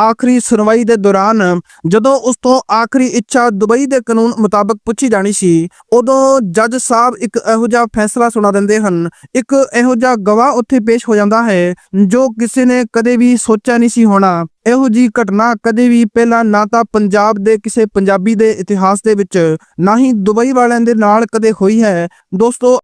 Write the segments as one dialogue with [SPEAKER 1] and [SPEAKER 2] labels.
[SPEAKER 1] ਆਖਰੀ ਸੁਣਵਾਈ ਦੇ ਦੌਰਾਨ ਜਦੋਂ ਉਸ ਤੋਂ ਆਖਰੀ ਇੱਛਾ ਦੁਬਈ ਦੇ ਕਾਨੂੰਨ ਮੁਤਾਬਕ ਪੁੱਛੀ ਜਾਣੀ ਸੀ, ਉਦੋਂ ਜੱਜ ਸਾਹਿਬ ਇੱਕ ਇਹੋ ਜਿਹਾ ਫੈਸਲਾ ਸੁਣਾ ਦਿੰਦੇ ਹਨ। ਇੱਕ ਇਹੋ ਜਿਹਾ ਗਵਾਹ ਉੱਥੇ ਪੇਸ਼ ਹੋ ਜਾਂਦਾ ਹੈ, ਜੋ ਕਿਸੇ ਨੇ ਕਦੇ ਵੀ ਸੋਚਿਆ ਨਹੀਂ ਸੀ ਹੋਣਾ। ਇਹੋ ਜੀ ਘਟਨਾ ਕਦੇ ਵੀ ਪਹਿਲਾਂ ਨਾ ਤਾਂ ਪੰਜਾਬ ਦੇ ਕਿਸੇ ਪੰਜਾਬੀ ਦੇ ਇਤਿਹਾਸ ਦੇ ਵਿੱਚ, ਨਾ ਹੀ ਦੁਬਈ ਵਾਲਿਆਂ ਦੇ ਨਾਲ ਕਦੇ ਹੋਈ ਹੈ। ਦੋਸਤੋ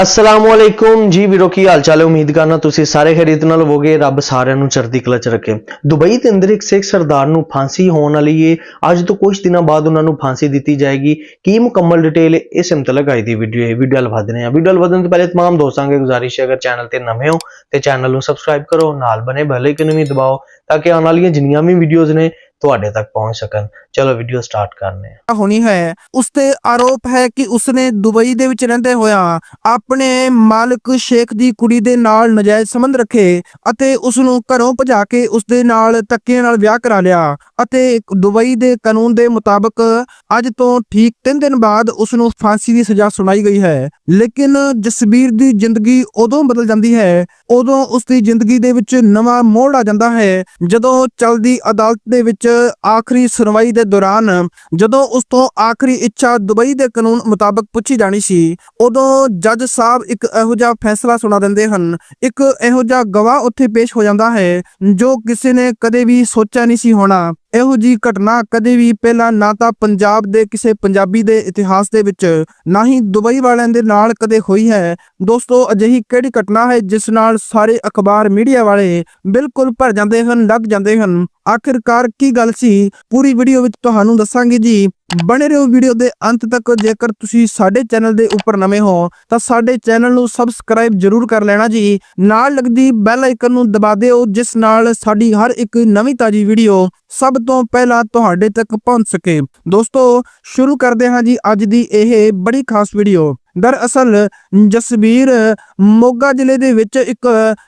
[SPEAKER 2] ਅਸਲਾਮੁਅਲੈਕੁਮ ਜੀ ਵੀਰੋ ਕੀ ਹਾਲ ਚਾਲ ਹੈ ਉਮੀਦ ਕਰਨਾ ਤੁਸੀਂ ਸਾਰੇ ਖਰੀਦ ਨਾਲ ਹੋਵੋਗੇ ਰੱਬ ਸਾਰਿਆਂ ਨੂੰ ਚੜ੍ਹਦੀ ਕਲਾ ਚ ਰੱਖੇ ਦੁਬਈ ਦੇ ਅੰਦਰ ਇੱਕ ਸਿੱਖ ਸਰਦਾਰ ਨੂੰ ਫਾਂਸੀ ਹੋਣ ਵਾਲੀ ਏ ਅੱਜ ਤੋਂ ਕੁਝ ਦਿਨਾਂ ਬਾਅਦ ਉਹਨਾਂ ਨੂੰ ਫਾਂਸੀ ਦਿੱਤੀ ਜਾਏਗੀ ਕੀ ਮੁਕੰਮਲ ਡਿਟੇਲ ਇਸ ਮੁਤਲਕ ਅੱਜ ਦੀ ਵੀਡੀਓ ਹੈ ਵੀਡੀਓ ਲਵਾ ਦਿੰਦੇ ਹਾਂ ਵੀਡੀਓ ਲਵਾਉਣ ਤੋਂ ਪਹਿਲੇ तमाम ਦੋਸਤਾਂ ਕੇ ਗੁਜ਼ਾਰਿਸ਼ ਹੈ ਅਗਰ ਚੈਨਲ ਤੇ ਨਵੇਂ ਹੋ ਤੇ ਚੈਨਲ ਨੂੰ ਸਬਸਕ੍ਰਾਈਬ ਕਰੋ ਨਾਲ ਬਨੇ ਬੈਲ ਆਈਕਨ ਵੀ ਦਬਾਓ ਤਾਂ ਕਿ ਆਉਣ ਵਾਲੀਆਂ ਜਿੰਨੀਆਂ ਵੀ ਵੀਡੀਓਜ਼ ਨੇ ਤੁਹਾਡੇ ਤੱਕ ਪਹੁੰਚ ਸਕਣ। ਚਲੋ ਵੀਡੀਓ ਸਟਾਰਟ ਕਰਨੇ ਆ।
[SPEAKER 1] ਹੋਣੀ ਹੈ। ਉਸ ਤੇ ਆਰੋਪ ਹੈ ਕਿ ਉਸਨੇ ਦੁਬਈ ਦੇ ਵਿੱਚ ਰਹਿੰਦੇ ਹੋਇਆ ਆਪਣੇ ਮਾਲਕ ਸ਼ੇਖ ਦੀ ਕੁੜੀ ਦੇ ਨਾਲ ਨਜਾਇਜ਼ ਸੰਬੰਧ ਰੱਖੇ ਅਤੇ ਉਸ ਨੂੰ ਘਰੋਂ ਭਜਾ ਕੇ ਉਸ ਦੇ ਨਾਲ ਧੱਕੇ ਨਾਲ ਵਿਆਹ ਕਰਾ ਲਿਆ ਅਤੇ ਦੁਬਈ ਦੇ ਕਾਨੂੰਨ ਦੇ ਮੁਤਾਬਕ ਅੱਜ ਤੋਂ ਠੀਕ 3 ਦਿਨ ਬਾਅਦ ਉਸ ਨੂੰ ਫਾਂਸੀ ਦੀ ਸਜ਼ਾ ਸੁਣਾਈ ਗਈ ਹੈ। ਲੇਕਿਨ ਜਸਬੀਰ ਦੀ ਜ਼ਿੰਦਗੀ ਉਦੋਂ ਬਦਲ ਜਾਂਦੀ ਹੈ, ਉਦੋਂ ਉਸ ਦੀ ਜ਼ਿੰਦਗੀ ਦੇ ਵਿੱਚ ਨਵਾਂ ਮੋੜ ਆ ਜਾਂਦਾ ਹੈ, ਜਦੋਂ ਚਲਦੀ ਅਦਾਲਤ ਦੇ ਵਿੱਚ ਆਖਰੀ ਸੁਣਵਾਈ ਦੇ ਦੌਰਾਨ ਜਦੋਂ ਉਸ ਤੋਂ ਆਖਰੀ ਇੱਛਾ ਦੁਬਈ ਦੇ ਕਾਨੂੰਨ ਮੁਤਾਬਕ ਪੁੱਛੀ ਜਾਣੀ ਸੀ, ਉਦੋਂ ਜੱਜ ਸਾਹਿਬ ਇੱਕ ਇਹੋ ਜਿਹਾ ਫੈਸਲਾ ਸੁਣਾ ਦਿੰਦੇ ਹਨ। ਇੱਕ ਇਹੋ ਜਿਹਾ ਗਵਾਹ ਉੱਥੇ ਪੇਸ਼ ਹੋ ਜਾਂਦਾ ਹੈ, ਜੋ ਕਿਸੇ ਨੇ ਕਦੇ ਵੀ ਸੋਚਿਆ ਨਹੀਂ ਸੀ ਹੋਣਾ। ਇਹੋ ਜੀ ਘਟਨਾ ਕਦੇ ਵੀ ਪਹਿਲਾਂ ਨਾ ਤਾਂ ਪੰਜਾਬ ਦੇ ਕਿਸੇ ਪੰਜਾਬੀ ਦੇ ਇਤਿਹਾਸ ਦੇ ਵਿੱਚ, ਨਾ ਹੀ ਦੁਬਈ ਵਾਲਿਆਂ ਦੇ ਨਾਲ ਕਦੇ ਹੋਈ ਹੈ। ਦੋਸਤੋ, ਅਜਿਹੀ ਕਿਹੜੀ ਘਟਨਾ ਹੈ ਜਿਸ ਨਾਲ ਸਾਰੇ ਅਖਬਾਰ ਮੀਡੀਆ ਵਾਲੇ ਬਿਲਕੁਲ ਭਰ ਜਾਂਦੇ ਹਨ, ਲੱਗ ਜਾਂਦੇ ਹਨ? ਆਖਿਰਕਾਰ ਕੀ ਗੱਲ ਸੀ? ਪੂਰੀ ਵੀਡੀਓ ਵਿੱਚ ਤੁਹਾਨੂੰ ਦੱਸਾਂਗੇ ਜੀ। ਬਣੇ ਰਹੋ ਵੀਡੀਓ ਦੇ ਅੰਤ ਤੱਕ। ਜੇਕਰ ਤੁਸੀਂ ਸਾਡੇ ਚੈਨਲ ਦੇ ਉੱਪਰ ਨਵੇਂ ਹੋ, ਤਾਂ ਸਾਡੇ ਚੈਨਲ ਨੂੰ ਸਬਸਕ੍ਰਾਈਬ ਜਰੂਰ ਕਰ ਲੈਣਾ ਜੀ। ਨਾਲ ਲੱਗਦੀ ਬੈਲ ਆਈਕਨ ਨੂੰ ਦਬਾ ਦਿਓ, ਜਿਸ ਨਾਲ ਸਾਡੀ ਹਰ ਇੱਕ ਨਵੀਂ ਤਾਜੀ ਵੀਡੀਓ ਸਭ ਤੋਂ ਪਹਿਲਾਂ ਤੁਹਾਡੇ ਤੱਕ ਪਹੁੰਚ ਸਕੇ। ਦੋਸਤੋ, ਸ਼ੁਰੂ ਕਰਦੇ ਹਾਂ ਜੀ ਅੱਜ ਦੀ ਇਹ ਬੜੀ ਖਾਸ ਵੀਡੀਓ। ਦਰਅਸਲ ਜਸਬੀਰ ਮੋਗਾ ਜ਼ਿਲ੍ਹੇ ਦੇ ਵਿੱਚ ਇੱਕ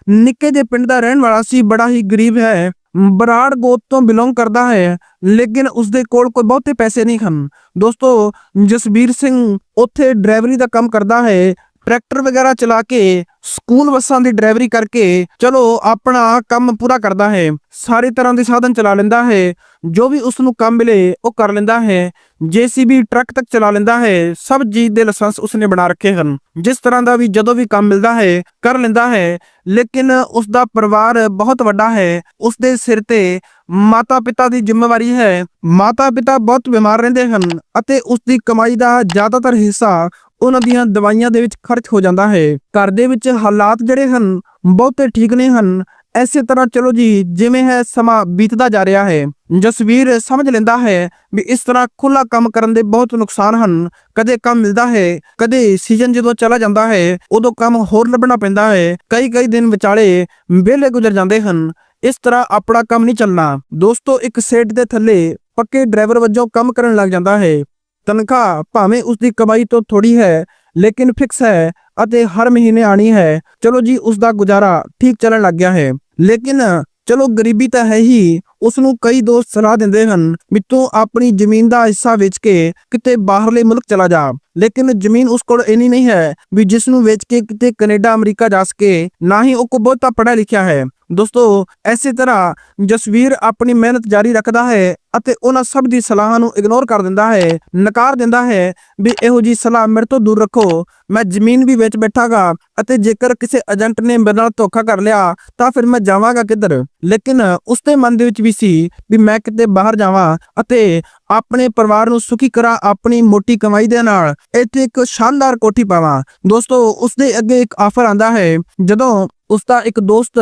[SPEAKER 1] ਨਿੱਕੇ ਜਿਹੇ ਪਿੰਡ ਦਾ ਰਹਿਣ ਵਾਲਾ ਸੀ, ਬੜਾ ਹੀ ਗਰੀਬ ਹੈ। ਬਰਾੜ ਗੋਤ ਤੋਂ ਬਿਲੋਂਗ ਕਰਦਾ ਹੈ, ਲੇਕਿਨ ਉਸਦੇ ਕੋਲ ਕੋਈ ਬਹੁਤੇ ਪੈਸੇ ਨਹੀਂ ਹਨ। ਦੋਸਤੋ, ਜਸਬੀਰ ਸਿੰਘ ਉੱਥੇ ਡਰਾਈਵਰੀ ਦਾ ਕੰਮ ਕਰਦਾ ਹੈ ਟਰੈਕਟਰ ਵਗੈਰਾ ਚਲਾ ਕੇ, ਸਕੂਲ ਬੱਸਾਂ ਦੀ ਡਰਾਈਵਰੀ ਕਰਕੇ, ਚਲੋ ਆਪਣਾ ਕੰਮ ਪੂਰਾ ਕਰਦਾ ਹੈ, ਸਾਰੇ ਤਰ੍ਹਾਂ ਦੇ ਸਾਧਨ ਚਲਾ ਲੈਂਦਾ ਹੈ, ਜੋ ਵੀ ਉਸ ਨੂੰ ਕੰਮ ਮਿਲੇ ਉਹ ਕਰ ਲੈਂਦਾ ਹੈ, ਜੀਸੀਬੀ ਟਰੱਕ ਤੱਕ ਚਲਾ ਲੈਂਦਾ ਹੈ, ਸਭ ਚੀਜ਼ ਦੇ ਲਾਇਸੈਂਸ ਉਸਨੇ ਬਣਾ ਰੱਖੇ ਹਨ। ਜਿਸ ਤਰ੍ਹਾਂ ਦਾ ਵੀ ਜਦੋਂ ਵੀ ਕੰਮ ਮਿਲਦਾ ਹੈ, ਕਰ ਲੈਂਦਾ ਹੈ, ਲੇਕਿਨ ਉਸ ਦਾ ਪਰਿਵਾਰ ਬਹੁਤ ਵੱਡਾ ਹੈ ਉਸ ਦੇ ਸਿਰ ਤੇ ਮਾਤਾ ਪਿਤਾ ਦੀ ਜ਼ਿੰਮੇਵਾਰੀ ਹੈ। ਮਾਤਾ ਪਿਤਾ ਬਹੁਤ ਬਿਮਾਰ ਰਹਿੰਦੇ ਹਨ ਅਤੇ ਉਸ ਦੀ ਕਮਾਈ ਦਾ ਜ਼ਿਆਦਾਤਰ ਹਿੱਸਾ ਉਹਨਾਂ ਦੀਆਂ ਦਵਾਈਆਂ ਦੇ ਵਿੱਚ ਖਰਚ ਹੋ ਜਾਂਦਾ ਹੈ। ਘਰ ਦੇ ਵਿੱਚ ਹਾਲਾਤ ਜਿਹੜੇ ਹਨ, ਬਹੁਤੇ ਠੀਕ ਨਹੀਂ ਹਨ। ਐਸੇ ਤਰ੍ਹਾਂ ਚਲੋ ਜੀ, ਜਿਵੇਂ ਹੈ, ਸਮਾਂ ਬੀਤਦਾ ਜਾ ਰਿਹਾ ਹੈ। ਜਸਵੀਰ ਸਮਝ ਲੈਂਦਾ ਹੈ ਵੀ ਇਸ ਤਰ੍ਹਾਂ ਖੁੱਲਾ ਕੰਮ ਕਰਨ ਦੇ ਬਹੁਤ ਨੁਕਸਾਨ ਹਨ। ਕਦੇ ਕੰਮ ਮਿਲਦਾ ਹੈ, ਕਦੇ ਸੀਜ਼ਨ ਜਦੋਂ ਚਲਾ ਜਾਂਦਾ ਹੈ, ਉਦੋਂ ਕੰਮ ਹੋਰ ਲੱਭਣਾ ਪੈਂਦਾ ਹੈ। ਕਈ ਕਈ ਦਿਨ ਵਿਚਾਲੇ ਵਿਹਲੇ ਗੁਜ਼ਰ ਜਾਂਦੇ ਹਨ। ਇਸ ਤਰ੍ਹਾਂ ਆਪਣਾ ਕੰਮ ਨਹੀਂ ਚੱਲਣਾ। ਦੋਸਤੋ, ਇੱਕ ਸੇਟ ਦੇ ਥੱਲੇ ਪੱਕੇ ਡਰਾਈਵਰ ਵਜੋਂ ਕੰਮ ਕਰਨ ਲੱਗ ਜਾਂਦਾ ਹੈ। ਤਨਖਾਹ ਭਾਵੇਂ ਉਸ ਦੀ ਕਮਾਈ ਤੋਂ ਥੋੜੀ ਹੈ, ਲੇਕਿਨ ਫਿਕਸ ਹੈ ਅਤੇ ਹਰ ਮਹੀਨੇ ਆਣੀ ਹੈ। ਚਲੋ ਜੀ ਉਸ ਦਾ ਗੁਜ਼ਾਰਾ ਠੀਕ ਚੱਲਣ ਲੱਗ ਗਿਆ ਹੈ। ਲੇਕਿਨ ਚਲੋ ਗਰੀਬੀ ਤਾਂ ਹੈ ਹੀ ਉਸ ਨੂੰ ਕਈ ਦੋਸਤ ਸਲਾਹ ਦਿੰਦੇ ਹਨ ਵੀ ਤੂੰ ਆਪਣੀ ਜ਼ਮੀਨ ਦਾ ਹਿੱਸਾ ਵੇਚ ਕੇ ਕਿਤੇ ਬਾਹਰਲੇ ਮੁਲਕ ਚਲਾ ਜਾ। ਲੇਕਿਨ ਜ਼ਮੀਨ ਉਸ ਕੋਲ ਇੰਨੀ ਨਹੀਂ ਹੈ ਵੀ ਜਿਸ ਨੂੰ ਵੇਚ ਕੇ ਕਿਤੇ ਕੈਨੇਡਾ, ਅਮਰੀਕਾ ਜਾ ਸਕੇ, ਨਾ ਹੀ ਉਹ ਕੋ ਬਹੁਤਾ ਪੜ੍ਹਿਆ ਲਿਖਿਆ ਹੈ। ਦੋਸਤੋ ਐਸੇ ਤਰ੍ਹਾਂ ਜਸਵੀਰ ਆਪਣੀ ਮਿਹਨਤ ਜਾਰੀ ਰੱਖਦਾ ਹੈ ਅਤੇ ਉਹਨਾਂ ਸਭ ਦੀ ਸਲਾਹਾਂ ਨੂੰ ਇਗਨੋਰ ਕਰ ਦਿੰਦਾ ਹੈ, ਨਕਾਰ ਦਿੰਦਾ ਹੈ ਵੀ ਇਹੋ ਜੀ ਸਲਾਹ ਮੇਰੇ ਤੋਂ ਦੂਰ ਰੱਖੋ, ਮੈਂ ਜ਼ਮੀਨ ਵੀ ਵੇਚ ਬੈਠਾਗਾ ਅਤੇ ਜੇਕਰ ਕਿਸੇ ਏਜੰਟ ਨੇ ਮੇਰੇ ਨਾਲ ਧੋਖਾ ਕਰ ਲਿਆ, ਤਾਂ ਫਿਰ ਮੈਂ ਜਾਵਾਂਗਾ ਕਿੱਧਰ? ਲੇਕਿਨ ਉਸਦੇ ਮਨ ਦੇ ਵਿੱਚ ਵੀ ਸੀ ਵੀ ਮੈਂ ਕਿਤੇ ਬਾਹਰ ਜਾਵਾਂ ਅਤੇ ਆਪਣੇ ਪਰਿਵਾਰ ਨੂੰ ਸੁਖੀ ਕਰਾਂ ਆਪਣੀ ਮੋਟੀ ਕਮਾਈ ਦੇ ਨਾਲ ਇੱਥੇ ਇੱਕ ਸ਼ਾਨਦਾਰ ਕੋਠੀ ਪਾਵਾਂ। ਦੋਸਤੋ, ਉਸਦੇ ਅੱਗੇ ਇੱਕ ਆਫਰ ਆਂਦਾ ਹੈ। ਜਦੋਂ ਉਸ ਦਾ ਇੱਕ ਦੋਸਤ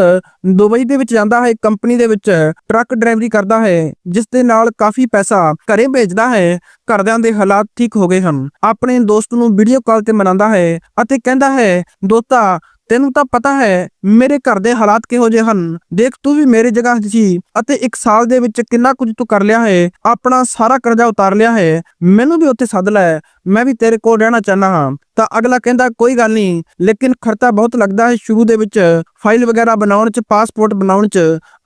[SPEAKER 1] ਦੁਬਈ ਦੇ ਵਿੱਚ ਜਾਂਦਾ ਹੈ ਕੰਪਨੀ ਦੇ ਵਿੱਚ ਟਰੱਕ ਡਰਾਈਵਰੀ ਕਰਦਾ ਹੈ, ਜਿਸ ਦੇ ਨਾਲ ਕਾਫੀ ਪੈਸਾ ਘਰੇ ਭੇਜਦਾ ਹੈ, ਘਰਦਿਆਂ ਦੇ ਹਾਲਾਤ ਠੀਕ ਹੋ ਗਏ ਹਨ। ਆਪਣੇ ਦੋਸਤ ਨੂੰ ਵੀਡੀਓ ਕਾਲ ਤੇ ਮਨਾਉਂਦਾ ਹੈ ਅਤੇ ਕਹਿੰਦਾ ਹੈ ਦੋਤਾ ਤੈਨੂੰ ਤਾਂ ਪਤਾ ਹੈ, ਮੇਰੇ ਘਰ ਦੇ ਹਾਲਾਤ ਕਿਹੋ ਜਿਹੇ ਹਨ? ਦੇਖ, ਤੂੰ ਵੀ ਮੇਰੀ ਜਗ੍ਹਾ ਸੀ ਅਤੇ ਇੱਕ ਸਾਲ ਦੇ ਵਿੱਚ ਕਿੰਨਾ ਕੁਝ ਤੂੰ ਕਰ ਲਿਆ ਹੈ, ਆਪਣਾ ਸਾਰਾ ਕਰਜ਼ਾ ਉਤਾਰ ਲਿਆ ਹੈ। ਮੈਨੂੰ ਵੀ ਉੱਥੇ ਸੱਦ ਲੈ। ਮੈਂ ਵੀ ਤੇਰੇ ਕੋਲ ਰਹਿਣਾ ਚਾਹਨਾ ਹਾਂ। ਤਾਂ ਅਗਲਾ ਕਹਿੰਦਾ, ਕੋਈ ਗੱਲ ਨਹੀਂ। ਲੇਕਿਨ ਖਰਚਾ ਬਹੁਤ ਲੱਗਦਾ ਹੈ ਸ਼ੁਰੂ ਦੇ ਵਿੱਚ। ਫਾਈਲ ਵਗੈਰਾ ਬਣਾਉਣ ਚ, ਪਾਸਪੋਰਟ ਬਣਾਉਣ ਚ,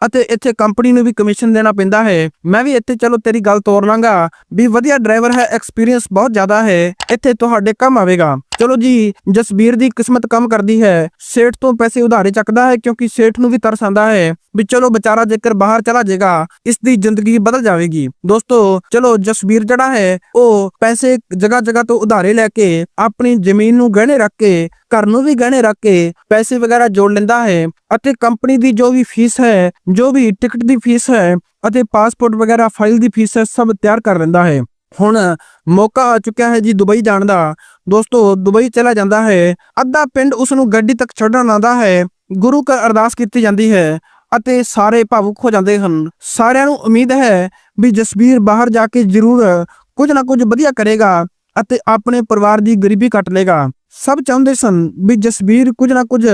[SPEAKER 1] ਅਤੇ ਇੱਥੇ ਕੰਪਨੀ ਨੂੰ ਵੀ ਕਮਿਸ਼ਨ ਦੇਣਾ ਪੈਂਦਾ ਹੈ। ਮੈਂ ਵੀ ਇੱਥੇ, ਚਲੋ ਤੇਰੀ ਗੱਲ ਤੋਰ ਲਾਂਗਾ, ਵੀ ਵਧੀਆ ਡਰਾਈਵਰ ਹੈ ਐਕਸਪੀਰੀਅੰਸ ਬਹੁਤ ਜ਼ਿਆਦਾ ਹੈ। ਇੱਥੇ ਤੁਹਾਡੇ ਕੰਮ ਆਵੇਗਾ। ਚਲੋ ਜੀ, ਜਸਬੀਰ ਦੀ ਕਿਸਮਤ ਕੰਮ ਕਰਦੀ ਹੈ। ਸੇਠ ਤੋਂ ਪੈਸੇ ਉਧਾਰੇ ਚੱਕਦਾ ਹੈ, ਕਿਉਂਕਿ ਸੇਠ ਨੂੰ ਵੀ ਤਰਸ ਆਂਦਾ ਹੈ। ਵੀ ਚਲੋ ਵਿਚਾਰਾ ਜੇਕਰ ਬਾਹਰ ਚਲਾ ਜਾਏਗਾ ਇਸ ਦੀ ਜ਼ਿੰਦਗੀ ਬਦਲ ਜਾਵੇਗੀ। ਦੋਸਤੋ, ਚਲੋ ਜਸਵੀਰ ਜਿਹੜਾ ਹੈ, ਉਹ ਪੈਸੇ ਜਗ੍ਹਾ ਜਗ੍ਹਾ ਤੋਂ ਉਧਾਰੇ ਲੈ ਕੇ, ਆਪਣੀ ਜ਼ਮੀਨ ਨੂੰ ਗਹਿਣੇ ਰੱਖ ਕੇ, ਘਰ ਨੂੰ ਵੀ ਗਹਿਣੇ ਰੱਖ ਕੇ ਪੈਸੇ ਵਗੈਰਾ ਜੋੜ ਲੈਂਦਾ ਹੈ ਅਤੇ ਕੰਪਨੀ ਦੀ ਜੋ ਵੀ ਫੀਸ ਹੈ, ਜੋ ਵੀ ਟਿਕਟ ਦੀ ਫੀਸ ਹੈ ਅਤੇ ਪਾਸਪੋਰਟ ਵਗੈਰਾ, ਫਾਈਲ ਦੀ ਫੀਸ ਹੈ, ਸਭ ਤਿਆਰ ਕਰ ਲੈਂਦਾ ਹੈ। ਹੁਣ ਮੌਕਾ ਆ ਚੁੱਕਿਆ ਹੈ ਜੀ ਦੁਬਈ ਜਾਣ ਦਾ। ਦੋਸਤੋ, ਦੁਬਈ ਚਲਾ ਜਾਂਦਾ ਹੈ। ਅੱਧਾ ਪਿੰਡ ਉਸ ਨੂੰ ਗੱਡੀ ਤੱਕ ਛੱਡਣ ਆਉਂਦਾ ਹੈ। ਗੁਰੂ ਘਰ ਅਰਦਾਸ ਕੀਤੀ ਜਾਂਦੀ ਹੈ। ਅਤੇ ਸਾਰੇ ਭਾਵੁਕ ਹੋ ਜਾਂਦੇ ਹਨ। ਸਾਰਿਆਂ ਨੂੰ ਉਮੀਦ ਹੈ ਵੀ ਜਸਬੀਰ ਬਾਹਰ ਜਾ ਕੇ ਜ਼ਰੂਰ ਕੁਝ ਨਾ ਕੁਝ ਵਧੀਆ ਕਰੇਗਾ ਅਤੇ ਆਪਣੇ ਪਰਿਵਾਰ ਦੀ ਗਰੀਬੀ ਕੱਟ ਲੇਗਾ ਸਭ ਚਾਹੁੰਦੇ ਸਨ ਵੀ ਜਸਬੀਰ ਕੁਝ ਨਾ ਕੁਝ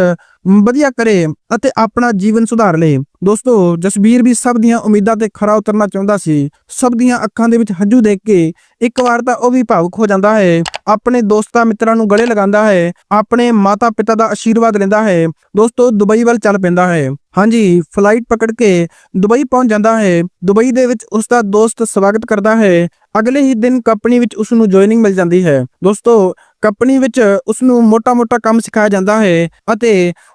[SPEAKER 1] ਵਧੀਆ ਕਰੇ ਅਤੇ ਆਪਣਾ ਜੀਵਨ ਸੁਧਾਰ ਲੇ ਦੋਸਤੋ, ਜਸਬੀਰ ਵੀ ਸਭ ਦੀਆਂ ਉਮੀਦਾਂ ਤੇ ਖਰਾ ਉਤਰਨਾ ਚਾਹੁੰਦਾ ਸੀ। ਸਭ ਦੀਆਂ ਅੱਖਾਂ ਦੇ ਵਿੱਚ ਹੰਝੂ ਦੇਖ ਕੇ ਇੱਕ ਵਾਰ ਤਾਂ ਉਹ ਵੀ ਭਾਵੁਕ ਹੋ ਜਾਂਦਾ ਹੈ। ਆਪਣੇ ਦੋਸਤਾਂ ਮਿੱਤਰਾਂ ਨੂੰ ਗਲੇ ਲਗਾਉਂਦਾ ਹੈ। ਆਪਣੇ ਮਾਤਾ ਪਿਤਾ ਦਾ ਆਸ਼ੀਰਵਾਦ ਲੈਂਦਾ ਹੈ। ਦੋਸਤੋ, ਦੁਬਈ ਵੱਲ ਚੱਲ ਪੈਂਦਾ ਹੈ। ਹਾਂਜੀ, ਫਲਾਈਟ ਪਕੜ ਕੇ ਦੁਬਈ ਪਹੁੰਚ ਜਾਂਦਾ ਹੈ। ਦੁਬਈ ਦੇ ਵਿੱਚ ਉਸ ਦਾ ਦੋਸਤ ਸਵਾਗਤ ਕਰਦਾ ਹੈ। ਅਗਲੇ ਹੀ ਦਿਨ ਕੰਪਨੀ ਵਿੱਚ ਉਸ ਨੂੰ ਜੁਆਇਨਿੰਗ ਮਿਲ ਜਾਂਦੀ ਹੈ। ਦੋਸਤੋ, ਕੰਪਨੀ ਵਿੱਚ ਉਸ ਨੂੰ ਮੋਟਾ-ਮੋਟਾ ਕੰਮ ਸਿਖਾਇਆ ਜਾਂਦਾ ਹੈ ਅਤੇ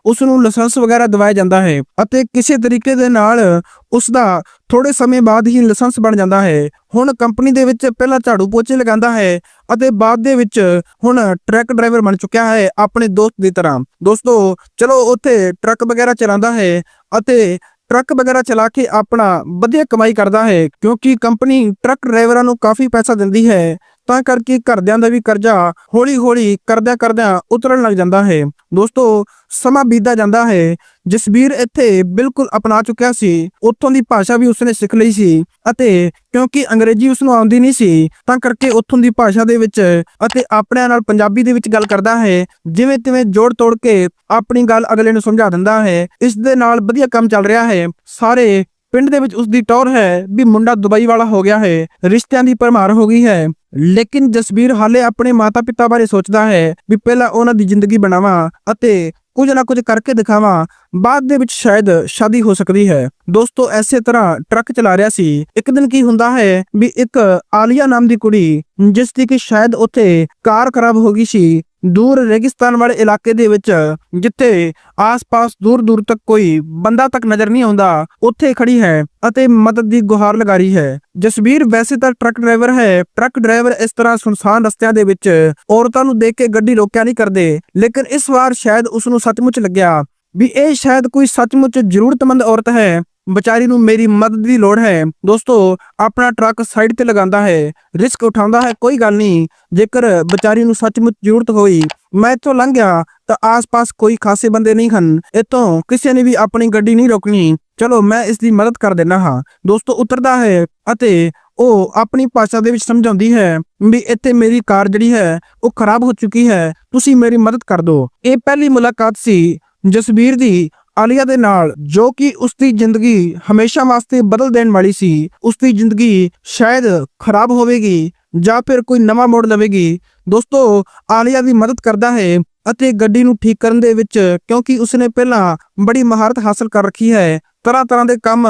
[SPEAKER 1] ਉਸ ਨੂੰ ਲਾਇਸੈਂਸ ਵਗੈਰਾ ਦਿਵਾਇਆ ਜਾਂਦਾ ਹੈ ਅਤੇ ਕਿਸੇ ਤਰੀਕੇ ਦੇ ਨਾਲ ਉਸ ਦਾ ਥੋੜੇ ਸਮੇਂ ਬਾਅਦ ਹੀ ਲਾਇਸੈਂਸ ਬਣ ਜਾਂਦਾ ਹੈ। ਹੁਣ ਕੰਪਨੀ ਦੇ ਵਿੱਚ ਪਹਿਲਾਂ ਝਾੜੂ ਪੋਚੇ ਲਗਾਉਂਦਾ ਹੈ ਅਤੇ ਬਾਅਦ ਦੇ ਵਿੱਚ ਹੁਣ ਟਰੱਕ ਡਰਾਈਵਰ ਬਣ ਚੁੱਕਿਆ ਹੈ ਆਪਣੇ ਦੋਸਤ ਦੀ ਤਰ੍ਹਾਂ। ਦੋਸਤੋ, ਚਲੋ ਉੱਥੇ ਟਰੱਕ ਵਗੈਰਾ ਚਲਾਉਂਦਾ ਹੈ ਅਤੇ ਟਰੱਕ ਵਗੈਰਾ ਚਲਾ ਕੇ ਆਪਣਾ ਵਧੀਆ ਕਮਾਈ ਕਰਦਾ ਹੈ, ਕਿਉਂਕਿ ਕੰਪਨੀ ਟਰੱਕ ਡਰਾਈਵਰਾਂ ਨੂੰ ਕਾਫੀ ਪੈਸਾ ਦਿੰਦੀ ਹੈ। ਤਾਂ ਕਰਕੇ ਘਰਦਿਆਂ ਦਾ ਵੀ ਕਰਜ਼ਾ ਹੌਲੀ-ਹੌਲੀ ਕਰਦਿਆਂ ਕਰਦਿਆਂ ਉਤਰਨ ਲੱਗ ਜਾਂਦਾ ਹੈ। ਦੋਸਤੋ, ਸਮਾਂ ਬੀਤਦਾ ਜਾਂਦਾ ਹੈ। ਜਸਬੀਰ ਇੱਥੇ ਬਿਲਕੁਲ ਅਪਣਾ ਚੁੱਕਿਆ ਸੀ। ਉੱਥੋਂ ਦੀ ਭਾਸ਼ਾ ਵੀ ਉਸਨੇ ਸਿੱਖ ਲਈ ਸੀ ਅਤੇ ਕਿਉਂਕਿ ਅੰਗਰੇਜ਼ੀ ਉਸ ਨੂੰ ਆਉਂਦੀ ਨਹੀਂ ਸੀ, ਤਾਂ ਕਰਕੇ ਉੱਥੋਂ ਦੀ ਭਾਸ਼ਾ ਦੇ ਵਿੱਚ ਅਤੇ ਆਪਣਿਆਂ ਨਾਲ ਪੰਜਾਬੀ ਦੇ ਵਿੱਚ ਗੱਲ ਕਰਦਾ ਹੈ। ਜਿਵੇਂ ਤਿਵੇਂ ਜੋੜ ਤੋੜ ਕੇ ਆਪਣੀ ਗੱਲ ਅਗਲੇ ਨੂੰ ਸਮਝਾ ਦਿੰਦਾ ਹੈ। ਇਸ ਦੇ ਨਾਲ ਵਧੀਆ ਕੰਮ ਚੱਲ ਰਿਹਾ ਹੈ। ਸਾਰੇ ਪਿੰਡ ਦੇ ਵਿੱਚ ਉਸ ਦੀ ਟੌਰ ਹੈ ਵੀ ਮੁੰਡਾ ਦੁਬਈ ਵਾਲਾ ਹੋ ਗਿਆ ਹੈ, ਰਿਸ਼ਤਿਆਂ ਦੀ ਭਰਮਾਰ ਹੋ ਗਈ ਹੈ। ਲੇਕਿਨ ਜਸਬੀਰ ਹਾਲੇ ਆਪਣੇ ਮਾਤਾ-ਪਿਤਾ ਬਾਰੇ ਸੋਚਦਾ ਹੈ ਵੀ ਪਹਿਲਾਂ ਉਹਨਾਂ ਦੀ ਜ਼ਿੰਦਗੀ ਬਣਾਵਾਂ ਅਤੇ ਕੁਝ ਨਾ ਕੁਝ ਕਰਕੇ ਦਿਖਾਵਾਂ, ਬਾਅਦ ਦੇ ਵਿੱਚ ਸ਼ਾਇਦ ਸ਼ਾਦੀ ਹੋ ਸਕਦੀ ਹੈ। ਦੋਸਤੋ, ਐਸੇ ਤਰ੍ਹਾਂ ਟਰੱਕ ਚਲਾ ਰਿਹਾ ਸੀ। ਇੱਕ ਦਿਨ ਕੀ ਹੁੰਦਾ ਹੈ ਵੀ ਇੱਕ ਆਲੀਆ ਨਾਮ ਦੀ ਕੁੜੀ ਜਿਸ ਦੀ ਕਿ ਸ਼ਾਇਦ ਉੱਥੇ ਕਾਰ ਖਰਾਬ ਹੋ ਗਈ ਸੀ ਦੂਰ ਰੇਗਿਸਤਾਨ ਵਾਲੇ ਇਲਾਕੇ ਦੇ ਵਿੱਚ, ਜਿੱਥੇ ਆਸ-ਪਾਸ ਦੂਰ-ਦੂਰ ਤੱਕ ਕੋਈ ਬੰਦਾ ਤੱਕ ਨਜ਼ਰ ਨਹੀਂ ਆਉਂਦਾ, ਉੱਥੇ ਖੜੀ ਹੈ ਅਤੇ ਮਦਦ ਦੀ ਗੁਹਾਰ ਲਗਾ ਰਹੀ ਹੈ। ਜਸਬੀਰ ਵੈਸੇ ਤਾਂ ਟਰੱਕ ਡਰਾਈਵਰ ਹੈ, ਟਰੱਕ ਡਰਾਈਵਰ ਇਸ ਤਰ੍ਹਾਂ ਸੁਨਸਾਨ ਰਸਤਿਆਂ ਦੇ ਵਿੱਚ ਔਰਤਾਂ ਨੂੰ ਦੇਖ ਕੇ ਗੱਡੀ ਰੋਕਿਆ ਨਹੀਂ ਕਰਦੇ, ਲੇਕਿਨ ਇਸ ਵਾਰ ਸ਼ਾਇਦ ਉਸ ਨੂੰ ਸੱਚਮੁੱਚ ਲੱਗਿਆ ਵੀ ਇਹ ਸ਼ਾਇਦ ਕੋਈ ਸੱਚਮੁੱਚ ਜ਼ਰੂਰਤਮੰਦ ਔਰਤ ਹੈ। ਵਿਚਾਰੀ ਨੂੰ ਮੇਰੀ ਮਦਦ ਦੀ ਲੋੜ ਹੈ। ਦੋਸਤੋ, ਆਪਣਾ ਟਰੱਕ ਸਾਈਡ ਤੇ ਲਗਾਉਂਦਾ ਹੈ। ਰਿਸਕ ਉਠਾਉਂਦਾ ਹੈ, ਕੋਈ ਗੱਲ ਨਹੀਂ। ਜੇਕਰ ਵਿਚਾਰੀ ਨੂੰ ਸੱਚਮੁੱਚ ਜ਼ਰੂਰਤ ਹੋਈ, ਮੈਂ ਇੱਥੋਂ ਲੰਘ ਗਿਆ, ਤਾਂ ਆਸ-ਪਾਸ ਕੋਈ ਖਾਸੇ ਬੰਦੇ ਨਹੀਂ ਹਨ। ਇੱਥੋਂ ਕਿਸੇ ਨੇ ਵੀ ਆਪਣੀ ਗੱਡੀ ਨਹੀਂ ਰੋਕਣੀ। ਚਲੋ, ਮੈਂ ਇਸ ਦੀ ਮਦਦ ਕਰ ਦੇਣਾ ਹਾਂ। ਦੋਸਤੋ, ਉਤਰਦਾ ਹੈ ਅਤੇ ਉਹ ਆਪਣੀ ਭਾਸ਼ਾ ਦੇ ਵਿੱਚ ਸਮਝਾਉਂਦੀ ਹੈ ਵੀ ਇੱਥੇ ਮੇਰੀ ਕਾਰ ਜਿਹੜੀ ਹੈ, ਉਹ ਖਰਾਬ ਹੋ ਚੁੱਕੀ ਹੈ। ਤੁਸੀਂ ਮੇਰੀ ਮਦਦ ਕਰ ਦਿਓ। ਇਹ ਪਹਿਲੀ ਮੁਲਾਕਾਤ ਸੀ ਜਸਬੀਰ ਦੀ। ਆਲੀਆ ਦੇ ਨਾਲ, ਜੋ ਕਿ ਉਸ ਦੀ ਜ਼ਿੰਦਗੀ ਹਮੇਸ਼ਾ ਵਾਸਤੇ ਬਦਲ ਦੇਣ ਵਾਲੀ ਸੀ ਉਸ ਦੀ ਜ਼ਿੰਦਗੀ ਸ਼ਾਇਦ ਖਰਾਬ ਹੋਵੇਗੀ ਜਾਂ ਫਿਰ ਕੋਈ ਨਵਾਂ ਮੋੜ ਲਵੇਗੀ। ਦੋਸਤੋ, ਆਲੀਆ ਦੀ ਮਦਦ ਕਰਦਾ ਹੈ ਅਤੇ ਗੱਡੀ ਨੂੰ ਠੀਕ ਕਰਨ ਦੇ ਵਿੱਚ, ਕਿਉਂਕਿ ਉਸਨੇ ਪਹਿਲਾਂ ਬੜੀ ਮਹਾਰਤ ਹਾਸਲ ਕਰ ਰੱਖੀ ਹੈ। ਤਰ੍ਹਾਂ ਤਰ੍ਹਾਂ ਦੇ ਕੰਮ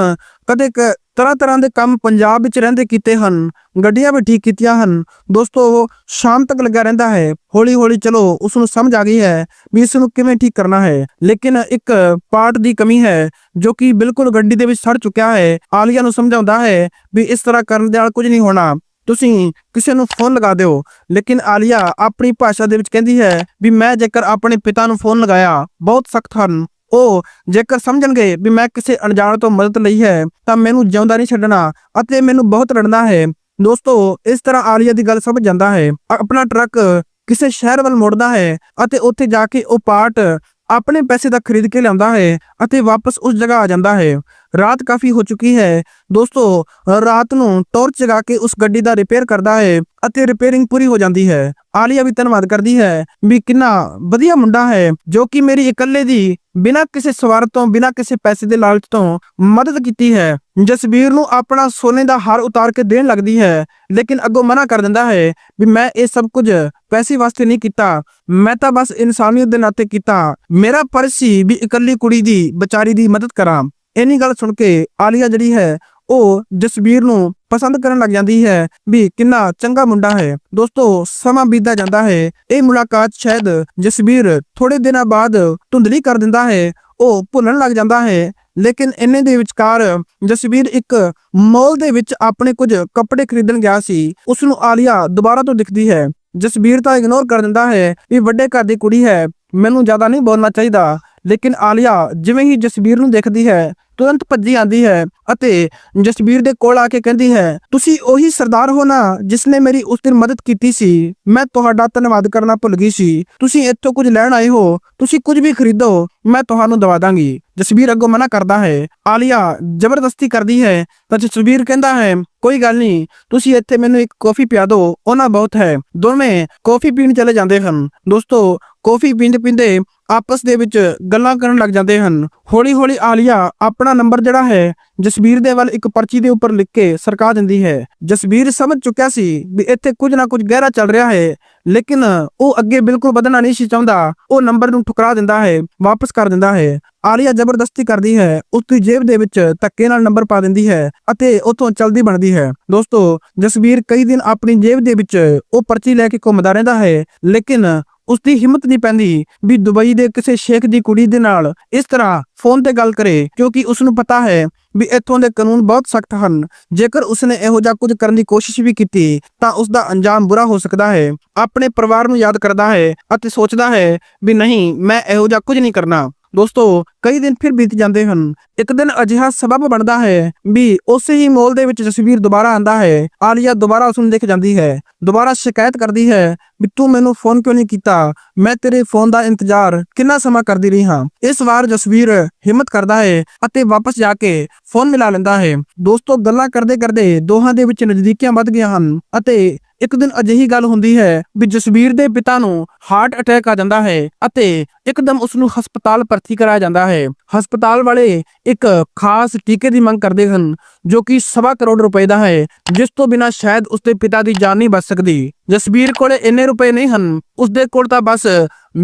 [SPEAKER 1] ਕਦੇ ਤਰ੍ਹਾਂ ਤਰ੍ਹਾਂ ਦੇ ਕੰਮ ਪੰਜਾਬ ਵਿੱਚ ਰਹਿੰਦੇ ਕੀਤੇ ਹਨ, ਗੱਡੀਆਂ ਵੀ ਠੀਕ ਕੀਤੀਆਂ ਹਨ। ਦੋਸਤੋ, ਉਹ ਸ਼ਾਮ ਤੱਕ ਲੱਗਾ ਰਹਿੰਦਾ ਹੈ। ਹੌਲੀ ਹੌਲੀ ਚਲੋ ਉਸ ਨੂੰ ਸਮਝ ਆ ਗਈ ਹੈ ਵੀ ਇਸ ਨੂੰ ਕਿਵੇਂ ਠੀਕ ਕਰਨਾ ਹੈ। ਲੇਕਿਨ ਇੱਕ ਪਾਰਟ ਦੀ ਕਮੀ ਹੈ, ਜੋ ਕਿ ਬਿਲਕੁਲ ਗੱਡੀ ਦੇ ਵਿੱਚ ਸੜ ਚੁੱਕਿਆ ਹੈ। ਆਲੀਆ ਨੂੰ ਸਮਝਾਉਂਦਾ ਹੈ ਵੀ ਇਸ ਤਰ੍ਹਾਂ ਕਰਨ ਦੇ ਨਾਲ ਕੁਝ ਨਹੀਂ ਹੋਣਾ। ਤੁਸੀਂ ਕਿਸੇ ਨੂੰ ਫੋਨ ਲਗਾ ਦਿਓ। ਲੇਕਿਨ ਆਲੀਆ ਆਪਣੀ ਭਾਸ਼ਾ ਦੇ ਵਿੱਚ ਕਹਿੰਦੀ ਹੈ ਵੀ ਮੈਂ ਜੇਕਰ ਆਪਣੇ ਪਿਤਾ ਨੂੰ ਫੋਨ ਲਗਾਇਆ, ਬਹੁਤ ਸਖਤ ਹਨ। ਉਹ ਜੇਕਰ ਸਮਝਣਗੇ ਵੀ ਮੈਂ ਕਿਸੇ ਅਣਜਾਣ ਤੋਂ ਮਦਦ ਲਈ ਹੈ, ਤਾਂ ਮੈਨੂੰ ਜਿਉਂਦਾ ਨਹੀਂ ਛੱਡਣਾ ਅਤੇ ਮੈਨੂੰ ਬਹੁਤ ਰੜਨਾ ਹੈ। ਦੋਸਤੋ, ਇਸ ਤਰ੍ਹਾਂ ਆਲੀਆ ਦੀ ਗੱਲ ਸਮਝ ਜਾਂਦਾ ਹੈ। ਆਪਣਾ ਟਰੱਕ ਕਿਸੇ ਸ਼ਹਿਰ ਵੱਲ ਮੁੜਦਾ ਹੈ ਅਤੇ ਉੱਥੇ ਜਾ ਕੇ ਉਹ ਪਾਰਟ ਆਪਣੇ ਪੈਸੇ ਦਾ ਖਰੀਦ ਕੇ ਲਿਆਉਂਦਾ ਹੈ ਅਤੇ ਵਾਪਸ ਉਸ ਜਗ੍ਹਾ ਆ ਜਾਂਦਾ ਹੈ। ਰਾਤ ਕਾਫੀ ਹੋ ਚੁੱਕੀ ਹੈ। ਦੋਸਤੋ, ਰਾਤ ਨੂੰ ਟਾਰਚ ਜਗਾ ਕੇ ਉਸ ਗੱਡੀ ਦਾ ਰਿਪੇਅਰ ਕਰਦਾ ਹੈ ਅਤੇ ਰਿਪੇਅਰਿੰਗ ਪੂਰੀ ਹੋ ਜਾਂਦੀ ਹੈ। ਆਲੀਆ ਵੀ ਧੰਨਵਾਦ ਕਰਦੀ ਹੈ ਵੀ ਕਿੰਨਾ ਵਧੀਆ ਮੁੰਡਾ ਹੈ, ਜੋ ਕਿ ਮੇਰੀ ਇਕੱਲੇ ਦੀ ਬਿਨਾਂ ਕਿਸੇ ਸਵਾਰ ਤੋਂ, ਬਿਨਾਂ ਕਿਸੇ ਪੈਸੇ ਦੇ ਲਾਲਚ ਤੋਂ ਮਦਦ ਕੀਤੀ ਹੈ। ਜਸਵੀਰ ਨੂੰ ਆਪਣਾ ਸੋਨੇ ਦਾ ਹਾਰ ਉਤਾਰ ਕੇ ਦੇਣ ਲੱਗਦੀ ਹੈ, ਲੇਕਿਨ ਅੱਗੋਂ ਮਨਾ ਕਰ ਦਿੰਦਾ ਹੈ ਵੀ ਮੈਂ ਇਹ ਸਭ ਕੁਝ ਪੈਸੇ ਵਾਸਤੇ ਨਹੀਂ ਕੀਤਾ। ਮੈਂ ਤਾਂ ਬਸ ਇਨਸਾਨੀਅਤ ਦੇ ਨਾਤੇ ਕੀਤਾ। ਮੇਰਾ ਫਰਜ਼ ਸੀ ਵੀ ਇਕੱਲੀ ਕੁੜੀ ਦੀ ਵਿਚਾਰੀ ਦੀ ਮਦਦ ਕਰਾਂ। ਇੰਨੀ ਗੱਲ ਸੁਣ ਕੇ ਆਲੀਆ ਜਿਹੜੀ ਹੈ, ਉਹ ਜਸਬੀਰ ਨੂੰ ਪਸੰਦ ਕਰਨ ਲੱਗ ਜਾਂਦੀ ਹੈ ਵੀ ਕਿੰਨਾ ਚੰਗਾ ਮੁੰਡਾ ਹੈ। ਦੋਸਤੋ, ਸਮਾਂ ਬੀਤਦਾ ਜਾਂਦਾ ਹੈ। ਇਹ ਮੁਲਾਕਾਤ ਸ਼ਾਇਦ ਜਸਬੀਰ ਥੋੜੇ ਦਿਨਾਂ ਬਾਅਦ ਧੁੰਦਲੀ ਕਰ ਦਿੰਦਾ ਹੈ, ਉਹ ਭੁੱਲਣ ਲੱਗ ਜਾਂਦਾ ਹੈ। ਲੇਕਿਨ ਇੰਨੇ ਦੇ ਵਿਚਕਾਰ ਜਸਵੀਰ ਇੱਕ ਮਾਲ ਦੇ ਵਿੱਚ ਆਪਣੇ ਕੁਝ ਕੱਪੜੇ ਖਰੀਦਣ ਗਿਆ ਸੀ। ਉਸ ਨੂੰ ਆਲੀਆ ਦੁਬਾਰਾ ਤੋਂ ਦਿਖਦੀ ਹੈ। ਜਸਵੀਰ ਤਾਂ ਇਗਨੋਰ ਕਰ ਦਿੰਦਾ ਹੈ ਵੀ ਵੱਡੇ ਘਰ ਦੀ ਕੁੜੀ ਹੈ, ਮੈਨੂੰ ਜ਼ਿਆਦਾ ਨਹੀਂ ਬੋਲਣਾ ਚਾਹੀਦਾ। ਲੇਕਿਨ ਆਲੀਆ ਜਿਵੇਂ ਹੀ ਜਸਵੀਰ ਨੂੰ ਦੇਖਦੀ ਹੈ ਤੁਰੰਤ ਭੱਜੀ ਆਂਦੀ ਹੈ ਅਤੇ ਜਸਵੀਰ ਦੇ ਕੋਲ ਆ ਕੇ ਕਹਿੰਦੀ ਹੈ, ਤੁਸੀਂ ਉਹੀ ਸਰਦਾਰ ਹੋ ਨਾ ਜਿਸ ਨੇ ਮੇਰੀ ਉਸ ਦਿਨ ਮਦਦ ਕੀਤੀ ਸੀ। ਮੈਂ ਤੁਹਾਡਾ ਧੰਨਵਾਦ ਕਰਨਾ ਭੁੱਲ ਗਈ ਸੀ। ਤੁਸੀਂ ਇੱਥੋਂ ਕੁਝ ਲੈਣ ਆਏ ਹੋ। ਤੁਸੀਂ ਕੁਝ ਵੀ ਖਰੀਦੋ, ਮੈਂ ਤੁਹਾਨੂੰ ਦਵਾ ਦਾਂਗੀ। ਜਸਬੀਰ ਅੱਗੋਂ ਮਨਾ ਕਰਦਾ ਹੈ। ਆਲੀਆ ਜ਼ਬਰਦਸਤੀ ਕਰਦੀ ਹੈ। ਤਾਂ ਜਸਬੀਰ ਕਹਿੰਦਾ ਹੈ, ਕੋਈ ਗੱਲ ਨਹੀਂ, ਤੁਸੀਂ ਇੱਥੇ ਮੈਨੂੰ ਇੱਕ ਕੌਫੀ ਪਿਆ ਦਿਓ। ਉਹਨਾਂ ਬਹੁਤ ਹੈ। ਦੋਵੇਂ ਕੌਫੀ ਪੀਣ ਚਲੇ ਜਾਂਦੇ ਹਨ। ਦੋਸਤੋ ਕੌਫੀ ਪੀਂਦੇ ਪੀਂਦੇ ਆਪਸ ਦੇ ਵਿੱਚ ਗੱਲਾਂ ਕਰਨ ਲੱਗ ਜਾਂਦੇ ਹਨ। ਹੌਲੀ ਹੌਲੀ ਆਲੀਆ ਆਪਣਾ ਨੰਬਰ ਜਿਹੜਾ ਹੈ, ਜਸਬੀਰ ਦੇ ਵੱਲ ਇੱਕ ਪਰਚੀ ਦੇ ਉੱਪਰ ਲਿਖ ਕੇ ਸਰਕਾ ਦਿੰਦੀ ਹੈ। ਜਸਬੀਰ ਸਮਝ ਚੁੱਕਿਆ ਸੀ ਵੀ ਇੱਥੇ ਕੁਝ ਨਾ ਕੁਝ ਗਹਿਰਾ ਚੱਲ ਰਿਹਾ ਹੈ, ਲੇਕਿਨ ਉਹ ਅੱਗੇ ਬਿਲਕੁਲ ਵਧਣਾ ਨਹੀਂ ਸੀ ਚਾਹੁੰਦਾ। ਉਹ ਨੰਬਰ ਨੂੰ ਠੁਕਰਾ ਦਿੰਦਾ ਹੈ, ਵਾਪਸ ਕਰ ਦਿੰਦਾ ਹੈ। ਆਲੀਆ ਜ਼ਬਰਦਸਤੀ ਕਰਦੀ ਹੈ ਉਸ ਦੀ ਜੇਬ ਦੇ ਵਿੱਚ ਧੱਕੇ ਨਾਲ ਨੰਬਰ ਪਾ ਦਿੰਦੀ ਹੈ ਅਤੇ ਉੱਥੋਂ ਚਲਦੀ ਬਣਦੀ ਹੈ। ਦੋਸਤੋ, ਜਸਬੀਰ ਕਈ ਦਿਨ ਆਪਣੀ ਜੇਬ ਦੇ ਵਿੱਚ ਉਹ ਪਰਚੀ ਲੈ ਕੇ ਘੁੰਮਦਾ ਰਹਿੰਦਾ ਹੈ, ਲੇਕਿਨ ਉਸ ਦੀ ਹਿੰਮਤ ਨਹੀਂ ਪੈਂਦੀ ਵੀ ਦੁਬਈ ਦੇ ਕਿਸੇ ਸ਼ੇਖ ਦੀ ਕੁੜੀ ਦੇ ਨਾਲ ਇਸ ਤਰ੍ਹਾਂ ਫੋਨ ਤੇ ਗੱਲ ਕਰੇ, ਕਿਉਂਕਿ ਉਸ ਨੂੰ ਪਤਾ ਹੈ ਵੀ ਇੱਥੋਂ ਦੇ ਕਾਨੂੰਨ ਬਹੁਤ ਸਖਤ ਹਨ। ਜੇਕਰ ਉਸਨੇ ਇਹੋ ਜਿਹਾ ਕੁਝ ਕਰਨ ਦੀ ਕੋਸ਼ਿਸ਼ ਵੀ ਕੀਤੀ, ਤਾਂ ਉਸ ਦਾ ਅੰਜਾਮ ਬੁਰਾ ਹੋ ਸਕਦਾ ਹੈ। ਆਪਣੇ ਪਰਿਵਾਰ ਨੂੰ ਯਾਦ ਕਰਦਾ ਹੈ ਅਤੇ ਸੋਚਦਾ ਹੈ ਵੀ ਨਹੀਂ, ਮੈਂ ਇਹੋ ਜਿਹਾ ਕੁਝ ਨਹੀਂ ਕਰਨਾ। ਦੋਸਤੋ, ਕਈ ਦਿਨ ਫਿਰ ਬੀਤ ਜਾਂਦੇ ਹਨ। ਇੱਕ ਦਿਨ ਅਜਿਹਾ ਸਬਬ ਬਣਦਾ ਹੈ ਵੀ ਉਸੇ ਹੀ ਮੋਲ ਦੇ ਵਿੱਚ ਜਸਵੀਰ ਦੁਬਾਰਾ ਆਂਦਾ ਹੈ। ਆਲੀਆ ਦੁਬਾਰਾ ਉਸ ਨੂੰ ਦੇਖ ਜਾਂਦੀ ਹੈ। ਦੁਬਾਰਾ ਸ਼ਿਕਾਇਤ ਕਰਦੀ ਹੈ ਵੀ ਤੂੰ ਮੈਨੂੰ ਫੋਨ ਕਿਉਂ ਨਹੀਂ ਕੀਤਾ? ਮੈਂ ਤੇਰੇ ਫੋਨ ਦਾ ਇੰਤਜ਼ਾਰ ਕਿੰਨਾ ਸਮਾਂ ਕਰਦੀ ਰਹੀ ਹਾਂ? ਇਸ ਵਾਰ ਜਸਵੀਰ ਹਿੰਮਤ ਕਰਦਾ ਹੈ ਅਤੇ ਵਾਪਸ ਜਾ ਕੇ ਫੋਨ ਮਿਲਾ ਲੈਂਦਾ ਹੈ। ਦੋਸਤੋ, ਗੱਲਾਂ ਕਰਦੇ ਕਰਦੇ ਦੋਹਾਂ ਦੇ ਵਿੱਚ ਨਜ਼ਦੀਕੀਆਂ ਵੱਧ ਗਈਆਂ ਹਨ ਅਤੇ ਇੱਕ ਦਿਨ ਅਜਿਹੀ ਗੱਲ ਹੁੰਦੀ ਹੈ ਵੀ ਜਸਵੀਰ ਦੇ ਪਿਤਾ ਨੂੰ ਹਾਰਟ ਅਟੈਕ ਆ ਜਾਂਦਾ ਹੈ ਅਤੇ ਇੱਕਦਮ ਉਸ ਨੂੰ ਹਸਪਤਾਲ ਭਰਤੀ ਕਰਾਇਆ ਜਾਂਦਾ ਹੈ। ਹਸਪਤਾਲ ਵਾਲੇ ਇੱਕ ਖਾਸ ਟੀਕੇ ਦੀ ਮੰਗ ਕਰਦੇ ਹਨ, ਜੋ ਕਿ ਸਵਾ ਕਰੋੜ ਰੁਪਏ ਦਾ ਹੈ, ਜਿਸ ਤੋਂ ਬਿਨਾ ਸ਼ਾਇਦ ਉਸ ਦੇ ਪਿਤਾ ਦੀ ਜਾਨ ਨਹੀਂ ਬਚ ਸਕਦੀ। ਜਸਵੀਰ ਕੋਲ ਇੰਨੇ ਰੁਪਏ ਨਹੀਂ ਹਨ ਉਸ ਦੇ ਕੋਲ ਤਾਂ ਬਸ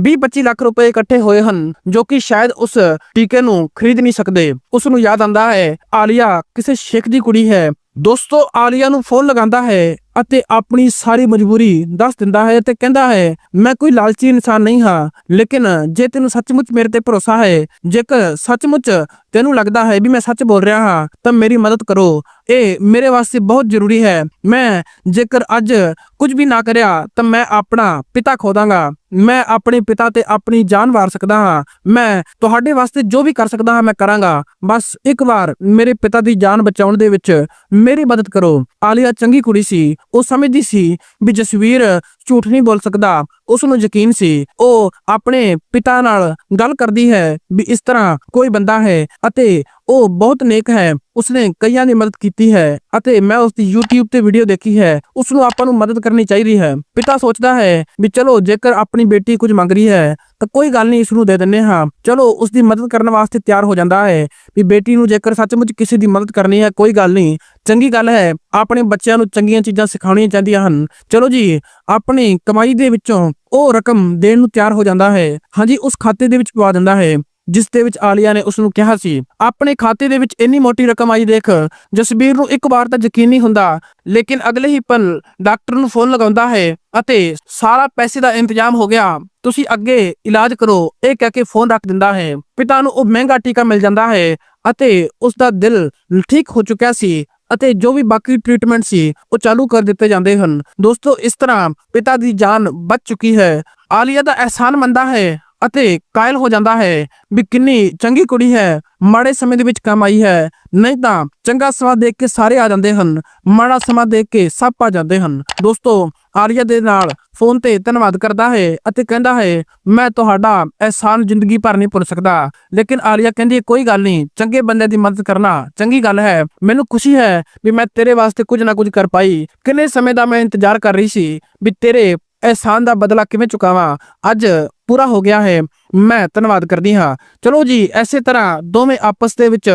[SPEAKER 1] 20-25 ਲੱਖ ਰੁਪਏ ਇਕੱਠੇ ਹੋਏ ਹਨ, ਜੋ ਕਿ ਸ਼ਾਇਦ ਉਸ ਟੀਕੇ ਨੂੰ ਖਰੀਦ ਨਹੀਂ ਸਕਦੇ। ਉਸ ਨੂੰ ਯਾਦ ਆਂਦਾ ਹੈ, ਆਲੀਆ ਕਿਸੇ ਸ਼ੇਖ ਦੀ ਕੁੜੀ ਹੈ। ਦੋਸਤੋ, ਆਲੀਆ ਨੂੰ ਫੋਨ ਲਗਾਉਂਦਾ ਹੈ ਅਤੇ ਆਪਣੀ ਸਾਰੀ ਮਜਬੂਰੀ ਦੱਸ ਦਿੰਦਾ ਹੈ ਤੇ ਕਹਿੰਦਾ ਹੈ, ਮੈਂ ਕੋਈ ਲਾਲਚੀ ਇਨਸਾਨ ਨਹੀਂ ਹਾਂ, ਲੇਕਿਨ ਜੇ ਤੈਨੂੰ ਸੱਚਮੁੱਚ ਮੇਰੇ ਤੇ ਭਰੋਸਾ ਹੈ, ਜੇਕਰ ਸੱਚਮੁੱਚ ਤੈਨੂੰ ਲੱਗਦਾ ਹੈ ਵੀ ਮੈਂ ਸੱਚ ਬੋਲ ਰਿਹਾ ਹਾਂ, ਤਾਂ ਮੇਰੀ ਮਦਦ ਕਰੋ। ਇਹ ਮੇਰੇ ਵਾਸਤੇ ਬਹੁਤ ਜ਼ਰੂਰੀ ਹੈ। ਮੈਂ ਜੇਕਰ ਅੱਜ ਕੁਝ ਵੀ ਨਾ ਕਰਿਆ, ਤਾਂ ਮੈਂ ਆਪਣਾ ਪਿਤਾ ਖੋ ਦਾਂਗਾ ਮੈਂ ਆਪਣੇ ਪਿਤਾ ਤੇ ਆਪਣੀ ਜਾਨ ਵਾਰ ਸਕਦਾ ਹਾਂ। ਮੈਂ ਤੁਹਾਡੇ ਵਾਸਤੇ ਜੋ ਵੀ ਕਰ ਸਕਦਾ ਹਾਂ, ਮੈਂ ਕਰਾਂਗਾ। ਬਸ ਇੱਕ ਵਾਰ ਮੇਰੇ ਪਿਤਾ ਦੀ ਜਾਨ ਬਚਾਉਣ ਦੇ ਵਿੱਚ ਮੇਰੀ ਮਦਦ ਕਰੋ। ਆਲੀਆ ਚੰਗੀ ਕੁੜੀ ਸੀ। ਉਹ ਸਮਝਦੀ ਸੀ ਵੀ ਜਸਵੀਰ ਝੂਠ ਨਹੀਂ ਬੋਲ ਸਕਦਾ। ਉਸ ਨੂੰ ਯਕੀਨ ਸੀ, ਉਹ ਆਪਣੇ ਪਿਤਾ ਨਾਲ ਗੱਲ ਕਰਦੀ ਹੈ ਵੀ ਇਸ ਤਰ੍ਹਾਂ ਕੋਈ ਬੰਦਾ ਹੈ ਅਤੇ ਉਹ ਬਹੁਤ ਨੇਕ ਹੈ। ਉਸਨੇ ਕਈਆਂ ਦੀ ਮਦਦ ਕੀਤੀ ਹੈ ਅਤੇ ਮੈਂ ਉਸ ਦੀ YouTube ਤੇ ਵੀਡੀਓ ਦੇਖੀ ਹੈ। ਉਸ ਨੂੰ ਆਪਾਂ ਨੂੰ ਮਦਦ ਕਰਨੀ ਚਾਹੀਦੀ ਹੈ। ਪਿਤਾ ਸੋਚਦਾ ਹੈ ਵੀ ਚਲੋ ਜੇਕਰ ਆਪਣੀ ਬੇਟੀ ਕੁਝ ਮੰਗ ਰਹੀ ਹੈ, ਤਾਂ ਕੋਈ ਗੱਲ ਨਹੀਂ ਇਸ ਨੂੰ ਦੇ ਦਿੰਨੇ ਹਾਂ। ਚਲੋ ਉਸ ਦੀ ਮਦਦ ਕਰਨ ਵਾਸਤੇ ਤਿਆਰ ਹੋ ਜਾਂਦਾ ਹੈ ਵੀ ਬੇਟੀ ਨੂੰ ਜੇਕਰ ਸੱਚਮੁੱਚ ਕਿਸੇ ਦੀ ਮਦਦ ਕਰਨੀ ਹੈ, ਕੋਈ ਗੱਲ ਨਹੀਂ। ਚੰਗੀ ਗੱਲ ਹੈ, ਆਪਣੇ ਬੱਚਿਆਂ ਨੂੰ ਚੰਗੀਆਂ ਚੀਜ਼ਾਂ ਸਿਖਾਉਣੀਆਂ ਚਾਹੀਦੀਆਂ ਹਨ। ਚਲੋ ਜੀ ਆਪ ਆਪਣੀ ਕਮਾਈ ਦੇ ਵਿੱਚੋਂ ਉਹ ਰਕਮ ਦੇਣ ਨੂੰ ਤਿਆਰ ਹੋ ਜਾਂਦਾ ਹੈ। ਹਾਂਜੀ, ਉਸ ਖਾਤੇ ਦੇ ਵਿੱਚ ਪਵਾ ਦਿੰਦਾ ਹੈ, ਜਿਸ ਦੇ ਵਿੱਚ ਆਲੀਆ ਨੇ ਉਸ ਨੂੰ ਕਿਹਾ ਸੀ, ਆਪਣੇ ਖਾਤੇ ਦੇ ਵਿੱਚ ਇੰਨੀ ਮੋਟੀ ਰਕਮ ਆਈ ਦੇਖ, ਜਸਬੀਰ ਨੂੰ ਇੱਕ ਵਾਰ ਤਾਂ ਯਕੀਨ ਨਹੀਂ ਹੁੰਦਾ, ਲੇਕਿਨ ਅਗਲੇ ਹੀ ਪਲ ਡਾਕਟਰ ਨੂੰ ਫੋਨ ਲਗਾਉਂਦਾ ਹੈ ਅਤੇ ਸਾਰਾ ਪੈਸੇ ਦਾ ਇੰਤਜ਼ਾਮ ਹੋ ਗਿਆ। ਤੁਸੀਂ ਅੱਗੇ ਇਲਾਜ ਕਰੋ। ਇਹ ਕਹਿ ਕੇ ਫੋਨ ਰੱਖ ਦਿੰਦਾ ਹੈ। ਪਿਤਾ ਨੂੰ ਉਹ ਮਹਿੰਗਾ ਟੀਕਾ ਮਿਲ ਜਾਂਦਾ ਹੈ ਅਤੇ ਉਸ ਦਾ ਦਿਲ ਠੀਕ ਹੋ ਚੁੱਕਿਆ ਸੀ। ਅਤੇ ਜੋ ਵੀ ਬਾਕੀ ਟ੍ਰੀਟਮੈਂਟ ਸੀ, ਉਹ ਚਾਲੂ ਕਰ ਦਿੱਤੇ ਜਾਂਦੇ ਹਨ। ਦੋਸਤੋ, ਇਸ ਤਰ੍ਹਾਂ ਪਿਤਾ ਦੀ ਜਾਨ ਬਚ ਚੁੱਕੀ ਹੈ। ਆਲੀਆ ਦਾ ਅਹਿਸਾਨ ਮੰਨਦਾ ਹੈ ਅਤੇ ਕਾਇਲ ਹੋ ਜਾਂਦਾ ਹੈ ਵੀ ਕਿੰਨੀ ਚੰਗੀ ਕੁੜੀ ਹੈ, ਮਾੜੇ ਸਮੇਂ ਦੇ ਵਿੱਚ ਕੰਮ ਆਈ ਹੈ, ਨਹੀਂ ਤਾਂ ਚੰਗਾ ਸਮਾਂ ਦੇਖ ਕੇ ਸਾਰੇ ਆ ਜਾਂਦੇ ਹਨ, ਮਾੜਾ ਸਮਾਂ ਦੇਖ ਕੇ ਸਭ ਆ ਜਾਂਦੇ ਹਨ। ਦੋਸਤੋ ਆਰੀਆ ਦੇ ਨਾਲ ਫੋਨ ਤੇ ਧੰਨਵਾਦ ਕਰਦਾ ਹੈ ਅਤੇ ਕਹਿੰਦਾ ਹੈ, ਮੈਂ ਤੁਹਾਡਾ ਅਹਿਸਾਨ ਜ਼ਿੰਦਗੀ ਭਰ ਨਹੀਂ ਭੁੱਲ ਸਕਦਾ। ਲੇਕਿਨ ਆਲੀਆ ਕਹਿੰਦੀ, ਕੋਈ ਗੱਲ ਨਹੀਂ, ਚੰਗੇ ਬੰਦੇ ਦੀ ਮਦਦ ਕਰਨਾ ਚੰਗੀ ਗੱਲ ਹੈ। ਮੈਨੂੰ ਖੁਸ਼ੀ ਹੈ ਵੀ ਮੈਂ ਤੇਰੇ ਵਾਸਤੇ ਕੁਝ ਨਾ ਕੁਝ ਕਰ ਪਾਈ। ਕਿੰਨੇ ਸਮੇਂ ਦਾ ਮੈਂ ਇੰਤਜ਼ਾਰ ਕਰ ਰਹੀ ਸੀ ਵੀ ਤੇਰੇ ਅਹਿਸਾਨ ਦਾ ਬਦਲਾ ਕਿਵੇਂ ਚੁਕਾਵਾਂ। ਅੱਜ ਪੂਰਾ ਹੋ ਗਿਆ ਹੈ। ਮੈਂ ਧੰਨਵਾਦ ਕਰਦੀ ਹਾਂ। ਚਲੋ ਜੀ ਐਸੇ ਤਰ੍ਹਾਂ ਦੋਵੇਂ ਆਪਸ ਦੇ ਵਿੱਚ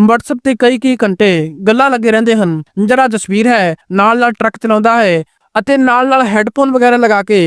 [SPEAKER 1] WhatsApp ਤੇ ਕਈ ਕਈ ਘੰਟੇ ਗੱਲਾਂ ਲੱਗੇ ਰਹਿੰਦੇ ਹਨ। ਜਰਾ ਜਸਵੀਰ ਹੈ ਨਾਲ ਨਾਲ ਟਰੱਕ ਚਲਾਉਂਦਾ ਹੈ ਅਤੇ ਨਾਲ ਨਾਲ ਹੈੱਡਫੋਨ ਵਗੈਰਾ ਲਗਾ ਕੇ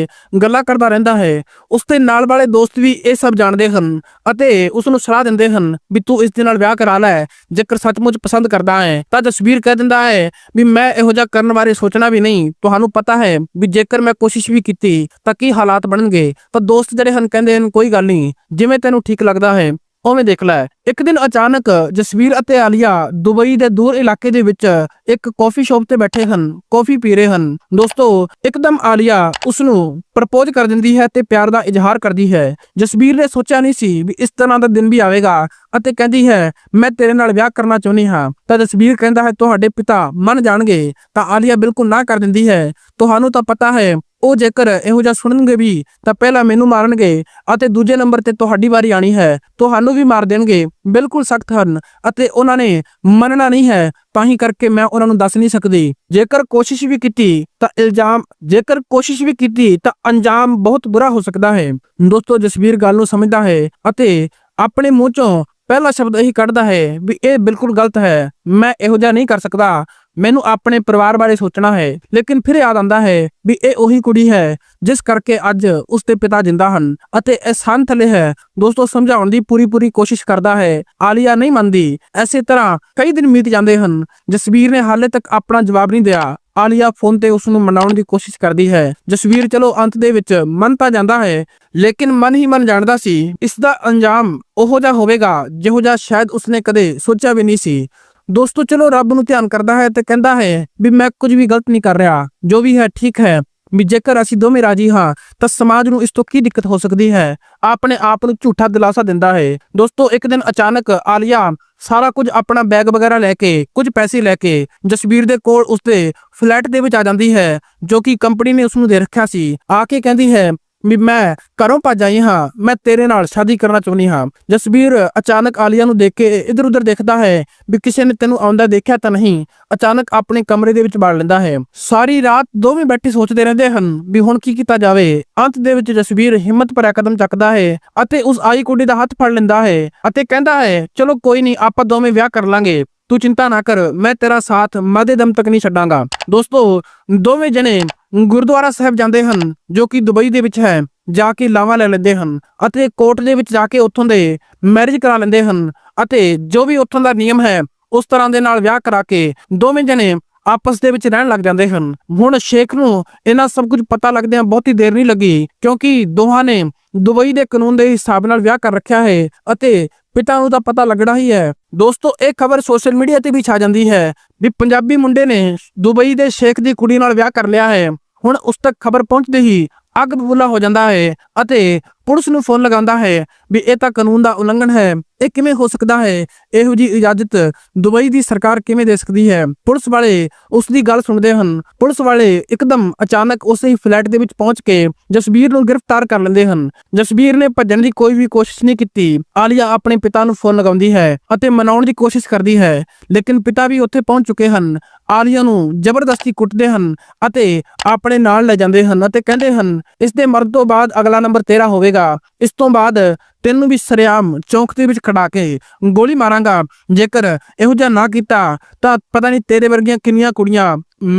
[SPEAKER 1] ਗੱਲਾਂ ਕਰਦਾ ਰਹਿੰਦਾ ਹੈ। ਉਸ ਦੇ ਨਾਲ ਵਾਲੇ ਦੋਸਤ ਵੀ ਇਹ ਸਭ ਜਾਣਦੇ ਹਨ ਅਤੇ ਉਸ ਨੂੰ ਸਲਾਹ ਦਿੰਦੇ ਹਨ ਵੀ ਤੂੰ ਇਸ ਦੇ ਨਾਲ ਵਿਆਹ ਕਰਾ ਲੈ, ਜੇਕਰ ਸੱਚਮੁੱਚ ਪਸੰਦ ਕਰਦਾ ਹੈ ਤਾਂ ਜਸਵੀਰ ਕਹਿ ਦਿੰਦਾ ਹੈ ਵੀ ਮੈਂ ਇਹੋ ਜਿਹਾ ਕਰਨ ਬਾਰੇ ਸੋਚਣਾ ਵੀ ਨਹੀਂ। ਤੁਹਾਨੂੰ ਪਤਾ ਹੈ ਵੀ ਜੇਕਰ ਮੈਂ ਕੋਸ਼ਿਸ਼ ਵੀ ਕੀਤੀ ਤਾਂ ਕੀ ਹਾਲਾਤ ਬਣਨਗੇ? ਤਾਂ ਦੋਸਤ ਜਿਹੜੇ ਹਨ ਕਹਿੰਦੇ ਹਨ, ਕੋਈ ਗੱਲ ਨਹੀਂ, ਜਿਵੇਂ ਤੈਨੂੰ ਠੀਕ ਲੱਗਦਾ ਹੈ ਉਵੇਂ ਦੇਖ ਲੈ, ਇੱਕ ਦਿਨ ਅਚਾਨਕ ਜਸਵੀਰ ਅਤੇ ਆਲੀਆ ਦੁਬਈ ਦੇ ਦੂਰ ਇਲਾਕੇ ਦੇ ਵਿੱਚ ਇੱਕ ਕਾਫੀ ਸ਼ਾਪ ਤੇ ਬੈਠੇ ਹਨ ਕਾਫੀ ਪੀ ਰਹੇ ਹਨ। ਦੋਸਤੋ, ਇੱਕਦਮ ਆਲੀਆ ਉਸ ਨੂੰ ਪ੍ਰਪੋਜ਼ ਕਰ ਦਿੰਦੀ ਹੈ ਤੇ ਪਿਆਰ ਦਾ ਇਜ਼ਹਾਰ ਕਰਦੀ ਹੈ। ਜਸਵੀਰ ਨੇ ਸੋਚਿਆ ਨਹੀਂ ਸੀ ਵੀ ਇਸ ਤਰ੍ਹਾਂ ਦਾ ਦਿਨ ਵੀ ਆਵੇਗਾ ਅਤੇ ਕਹਿੰਦੀ ਹੈ, ਮੈਂ ਤੇਰੇ ਨਾਲ ਵਿਆਹ ਕਰਨਾ ਚਾਹੁੰਦੀ ਹਾਂ। ਤਾਂ ਜਸਵੀਰ ਕਹਿੰਦਾ ਹੈ, ਤੁਹਾਡੇ ਪਿਤਾ ਮੰਨ ਜਾਣਗੇ। ਤਾਂ ਆਲੀਆ ਬਿਲਕੁਲ ਨਾ ਕਰ ਦਿੰਦੀ ਹੈ। ਤੁਹਾਨੂੰ ਤਾਂ ਪਤਾ ਹੈ ਉਹ ਜੇਕਰ ਇਹੋ ਜਿਹਾ ਸੁਣਨਗੇ ਵੀ, ਤਾਂ ਪਹਿਲਾਂ ਮੈਨੂੰ ਮਾਰਨਗੇ ਅਤੇ ਦੂਜੇ ਨੰਬਰ ਤੇ ਤੁਹਾਡੀ ਵਾਰੀ ਆਣੀ ਹੈ, ਤੁਹਾਨੂੰ ਵੀ ਮਾਰ ਦੇਣਗੇ, ਬਿਲਕੁਲ ਸਖਤ ਹਨ ਅਤੇ ਉਹਨਾਂ ਨੇ ਮੰਨਣਾ ਨਹੀਂ ਹੈ, ਤਾਂ ਹੀ ਕਰਕੇ ਮੈਂ ਉਹਨਾਂ ਨੂੰ ਦੱਸ ਨਹੀਂ ਸਕਦੀ। ਜੇਕਰ ਕੋਸ਼ਿਸ਼ ਵੀ ਕੀਤੀ, ਤਾਂ ਇਲਜ਼ਾਮ, ਜੇਕਰ ਕੋਸ਼ਿਸ਼ ਵੀ ਕੀਤੀ, ਤਾਂ ਅੰਜਾਮ ਬਹੁਤ ਬੁਰਾ ਹੋ ਸਕਦਾ ਹੈ। ਦੋਸਤੋ, ਜਸਵੀਰ ਗੱਲ ਨੂੰ ਸਮਝਦਾ ਹੈ ਅਤੇ ਆਪਣੇ ਮੂੰਹ ਚੋਂ ਪਹਿਲਾ ਸ਼ਬਦ ਇਹੀ ਕੱਢਦਾ ਹੈ ਵੀ ਇਹ ਬਿਲਕੁਲ ਗਲਤ ਹੈ, ਮੈਂ ਇਹੋ ਜਿਹਾ ਨਹੀਂ ਕਰ ਸਕਦਾ। ਮੈਨੂੰ ਆਪਣੇ ਪਰਿਵਾਰ ਬਾਰੇ ਸੋਚਣਾ ਹੈ, ਲੇਕਿਨ ਫਿਰ ਯਾਦ ਆਉਂਦਾ ਹੈ ਵੀ ਇਹ ਉਹੀ ਕੁੜੀ ਹੈ, ਜਿਸ ਕਰਕੇ ਅੱਜ ਉਸ ਦੇ ਪਿਤਾ ਜਿੰਦਾ ਹਨ। ਅਤੇ ਇਹ ਸੰਨ ਥਲੇ ਹੈ। ਦੋਸਤੋ, ਸਮਝਾਉਣ ਦੀ ਪੂਰੀ ਪੂਰੀ ਕੋਸ਼ਿਸ਼ ਕਰਦਾ ਹੈ। ਆਲੀਆ ਨਹੀਂ ਮੰਨਦੀ। ਐਸੇ ਤਰ੍ਹਾਂ ਕਈ ਦਿਨ ਬੀਤ ਜਾਂਦੇ ਹਨ। ਜਸਵੀਰ ਨੇ ਹਾਲੇ ਤੱਕ ਆਪਣਾ ਜਵਾਬ ਨਹੀਂ ਦਿਆ। ਆਲੀਆ ਫੋਨ ਤੇ ਉਸ ਨੂੰ ਮਨਾਉਣ ਦੀ ਕੋਸ਼ਿਸ਼ ਕਰਦੀ ਹੈ। ਜਸਵੀਰ, ਚਲੋ, ਅੰਤ ਦੇ ਵਿੱਚ ਮੰਨ ਤਾਂ ਜਾਂਦਾ ਹੈ, ਲੇਕਿਨ ਮਨ ਹੀ ਮਨ ਜਾਣਦਾ ਸੀ ਇਸ ਦਾ ਅੰਜਾਮ ਉਹੋ ਜਿਹਾ ਹੋਵੇਗਾ, ਜਿਹੋ ਜਿਹਾ ਸ਼ਾਇਦ ਉਸਨੇ ਕਦੇ ਸੋਚਿਆ ਵੀ ਨਹੀਂ ਸੀ। ਦੋਸਤੋ, ਚਲੋ ਰੱਬ ਨੂੰ ਧਿਆਨ ਕਰਦਾ ਹੈ ਤੇ ਕਹਿੰਦਾ ਹੈ ਵੀ ਮੈਂ ਕੁਝ ਵੀ ਗਲਤ ਨਹੀਂ ਕਰ ਰਿਹਾ, ਜੋ ਵੀ ਹੈ ਠੀਕ ਹੈ, ਵੀ ਜੇਕਰ ਅਸੀਂ ਦੋਵੇਂ ਰਾਜੀ ਹਾਂ, ਤਾਂ ਸਮਾਜ ਨੂੰ ਇਸ ਤੋਂ ਕੀ ਦਿੱਕਤ ਹੋ ਸਕਦੀ ਹੈ? ਆਪਣੇ ਆਪ ਨੂੰ ਝੂਠਾ ਦਿਲਾਸਾ ਦਿੰਦਾ ਹੈ। ਦੋਸਤੋ, ਇੱਕ ਦਿਨ ਅਚਾਨਕ ਆਲੀਆ ਸਾਰਾ ਕੁਝ ਆਪਣਾ ਬੈਗ ਵਗੈਰਾ ਲੈ ਕੇ, ਕੁਝ ਪੈਸੇ ਲੈ ਕੇ ਜਸਵੀਰ ਦੇ ਕੋਲ ਉਸਦੇ ਫਲੈਟ ਦੇ ਵਿੱਚ ਆ ਜਾਂਦੀ ਹੈ, ਜੋ ਕਿ ਕੰਪਨੀ ਨੇ ਉਸ ਨੂੰ ਦੇ ਰੱਖਿਆ ਸੀ। ਆ ਕੇ ਕਹਿੰਦੀ ਹੈ ਵੀ ਮੈਂ ਘਰੋਂ ਭੱਜ ਆਈ ਹਾਂ, ਮੈਂ ਤੇਰੇ ਨਾਲ ਸ਼ਾਦੀ ਕਰਨਾ ਚਾਹੁੰਦੀ ਹਾਂ। ਜਸਵੀਰ ਅਚਾਨਕ ਆਲੀਆ ਨੂੰ ਦੇਖ ਕੇ ਇੱਧਰ ਉੱਧਰ ਦੇਖਦਾ ਹੈ ਵੀ ਕਿਸੇ ਨੇ ਤੈਨੂੰ ਆਉਂਦਾ ਦੇਖਿਆ ਤਾਂ ਨਹੀਂ, ਅਚਾਨਕ ਆਪਣੇ ਕਮਰੇ ਦੇ ਵਿੱਚ ਵੜ ਲੈਂਦਾ ਹੈ। ਸਾਰੀ ਰਾਤ ਦੋਵੇਂ ਬੈਠੇ ਸੋਚਦੇ ਰਹਿੰਦੇ ਹਨ ਵੀ ਹੁਣ ਕੀ ਕੀਤਾ ਜਾਵੇ। ਅੰਤ ਦੇ ਵਿੱਚ ਜਸਵੀਰ ਹਿੰਮਤ ਭਰਿਆ ਕਦਮ ਚੱਕਦਾ ਹੈ ਅਤੇ ਉਸ ਆਈ ਕੁੜੀ ਦਾ ਹੱਥ ਫੜ ਲੈਂਦਾ ਹੈ ਅਤੇ ਕਹਿੰਦਾ ਹੈ, ਚਲੋ ਕੋਈ ਨਹੀਂ, ਆਪਾਂ ਦੋਵੇਂ ਵਿਆਹ ਕਰ ਲਾਂਗੇ। ਤੂੰ ਚਿੰਤਾ ਨਾ ਕਰ, ਮੈਂ ਤੇਰਾ ਸਾਥ ਮਦੇ ਦਮ ਤੱਕ ਨਹੀਂ ਛੱਡਾਂਗਾ। ਦੋਸਤੋ, ਦੋਵੇਂ ਜਣੇ ਗੁਰਦੁਆਰਾ ਸਾਹਿਬ ਜਾਂਦੇ ਹਨ, ਜੋ ਕਿ ਦੁਬਈ ਦੇ ਵਿੱਚ ਹੈ, ਜਾ ਕੇ ਲਾਵਾ ਲੈ ਲੈਂਦੇ ਹਨ ਅਤੇ ਕੋਰਟ ਦੇ ਵਿੱਚ ਜਾ ਕੇ ਉੱਥੋਂ ਦੇ ਮੈਰਿਜ ਕਰਾ ਲੈਂਦੇ ਹਨ ਅਤੇ ਜੋ ਵੀ ਉੱਥੋਂ ਦਾ ਨਿਯਮ ਹੈ, ਉਸ ਤਰ੍ਹਾਂ ਦੇ ਨਾਲ ਵਿਆਹ ਕਰਾ ਕੇ ਦੋਵੇਂ ਜਣੇ ਆਪਸ ਦੇ ਵਿੱਚ ਰਹਿਣ ਲੱਗ ਜਾਂਦੇ ਹਨ। ਹੁਣ ਸ਼ੇਖ ਨੂੰ ਇਹਨਾਂ ਸਭ ਕੁਝ ਪਤਾ ਲੱਗਦਿਆਂ ਬਹੁਤੀ ਦੇਰ ਨਹੀਂ ਲੱਗੀ, ਕਿਉਂਕਿ ਦੋਹਾਂ ਨੇ ਦੁਬਈ ਦੇ ਕਾਨੂੰਨ ਦੇ ਹਿਸਾਬ ਨਾਲ ਵਿਆਹ ਕਰ ਰੱਖਿਆ ਹੈ ਅਤੇ ਪਿਤਾ ਨੂੰ ਤਾਂ ਪਤਾ ਲੱਗਣਾ ਹੀ ਹੈ। ਦੋਸਤੋ, ਇਹ ਖਬਰ ਸੋਸ਼ਲ ਮੀਡੀਆ ਤੇ ਵੀ ਛਾ ਜਾਂਦੀ ਹੈ ਵੀ ਪੰਜਾਬੀ ਮੁੰਡੇ ਨੇ ਦੁਬਈ ਦੇ ਸ਼ੇਖ ਦੀ ਕੁੜੀ ਨਾਲ ਵਿਆਹ ਕਰ ਲਿਆ ਹੈ। ਹੁਣ ਉਸ ਤੱਕ ਖਬਰ ਪਹੁੰਚਦੇ ਹੀ ਅੱਗ ਬਬੂਲਾ ਹੋ ਜਾਂਦਾ ਹੈ ਅਤੇ ਪੁਲਿਸ ਨੂੰ ਫੋਨ ਲਗਾਉਂਦਾ ਹੈ ਵੀ ਇਹ ਤਾਂ ਕਾਨੂੰਨ ਦਾ ਉਲੰਘਣ ਹੈ, ਇਹ ਕਿਵੇਂ ਹੋ ਸਕਦਾ ਹੈ? ਇਹੋ ਜੀ ਇਜਾਜ਼ਤ ਦੁਬਈ ਦੀ ਸਰਕਾਰ ਕਿਵੇਂ ਦੇ ਸਕਦੀ ਹੈ? ਪੁਲਿਸ ਵਾਲੇ ਉਸ ਦੀ ਗੱਲ ਸੁਣਦੇ ਹਨ। ਪੁਲਿਸ ਵਾਲੇ ਇੱਕਦਮ ਅਚਾਨਕ ਉਸੇ ਹੀ ਫਲੈਟ ਦੇ ਵਿੱਚ ਪਹੁੰਚ ਕੇ ਜਸਬੀਰ ਨੂੰ ਗ੍ਰਿਫਤਾਰ ਕਰ ਲੈਂਦੇ ਹਨ। ਜਸਬੀਰ ਨੇ ਭੱਜਣ ਦੀ ਕੋਈ ਵੀ ਕੋਸ਼ਿਸ਼ ਨਹੀਂ ਕੀਤੀ। ਆਲੀਆ ਆਪਣੇ ਪਿਤਾ ਨੂੰ ਫੋਨ ਲਗਾਉਂਦੀ ਹੈ ਅਤੇ ਮਨਾਉਣ ਦੀ ਕੋਸ਼ਿਸ਼ ਕਰਦੀ ਹੈ, ਲੇਕਿਨ ਪਿਤਾ ਵੀ ਉੱਥੇ ਪਹੁੰਚ ਚੁੱਕੇ ਹਨ। ਆਲੀਆ ਨੂੰ ਜ਼ਬਰਦਸਤੀ ਕੁੱਟਦੇ ਹਨ ਅਤੇ ਆਪਣੇ ਨਾਲ ਲੈ ਜਾਂਦੇ ਹਨ ਅਤੇ ਕਹਿੰਦੇ ਹਨ, ਇਸ ਦੇ ਮਰਨ ਤੋਂ ਬਾਅਦ ਅਗਲਾ ਨੰਬਰ ਤੇਰਾ ਹੋਵੇਗਾ। ਇਸ ਤੋਂ ਬਾਅਦ ਤੈਨੂੰ ਵੀ ਸਰਿਆਮ ਚੌਂਕ ਦੇ ਵਿੱਚ ਖੜਾ ਕੇ ਗੋਲੀ ਮਾਰਾਂਗਾ। ਜੇਕਰ ਇਹੋ ਜਿਹਾ ਨਾ ਕੀਤਾ, ਤਾਂ ਪਤਾ ਨਹੀਂ ਤੇਰੇ ਵਰਗੀਆਂ ਕਿੰਨੀਆਂ ਕੁੜੀਆਂ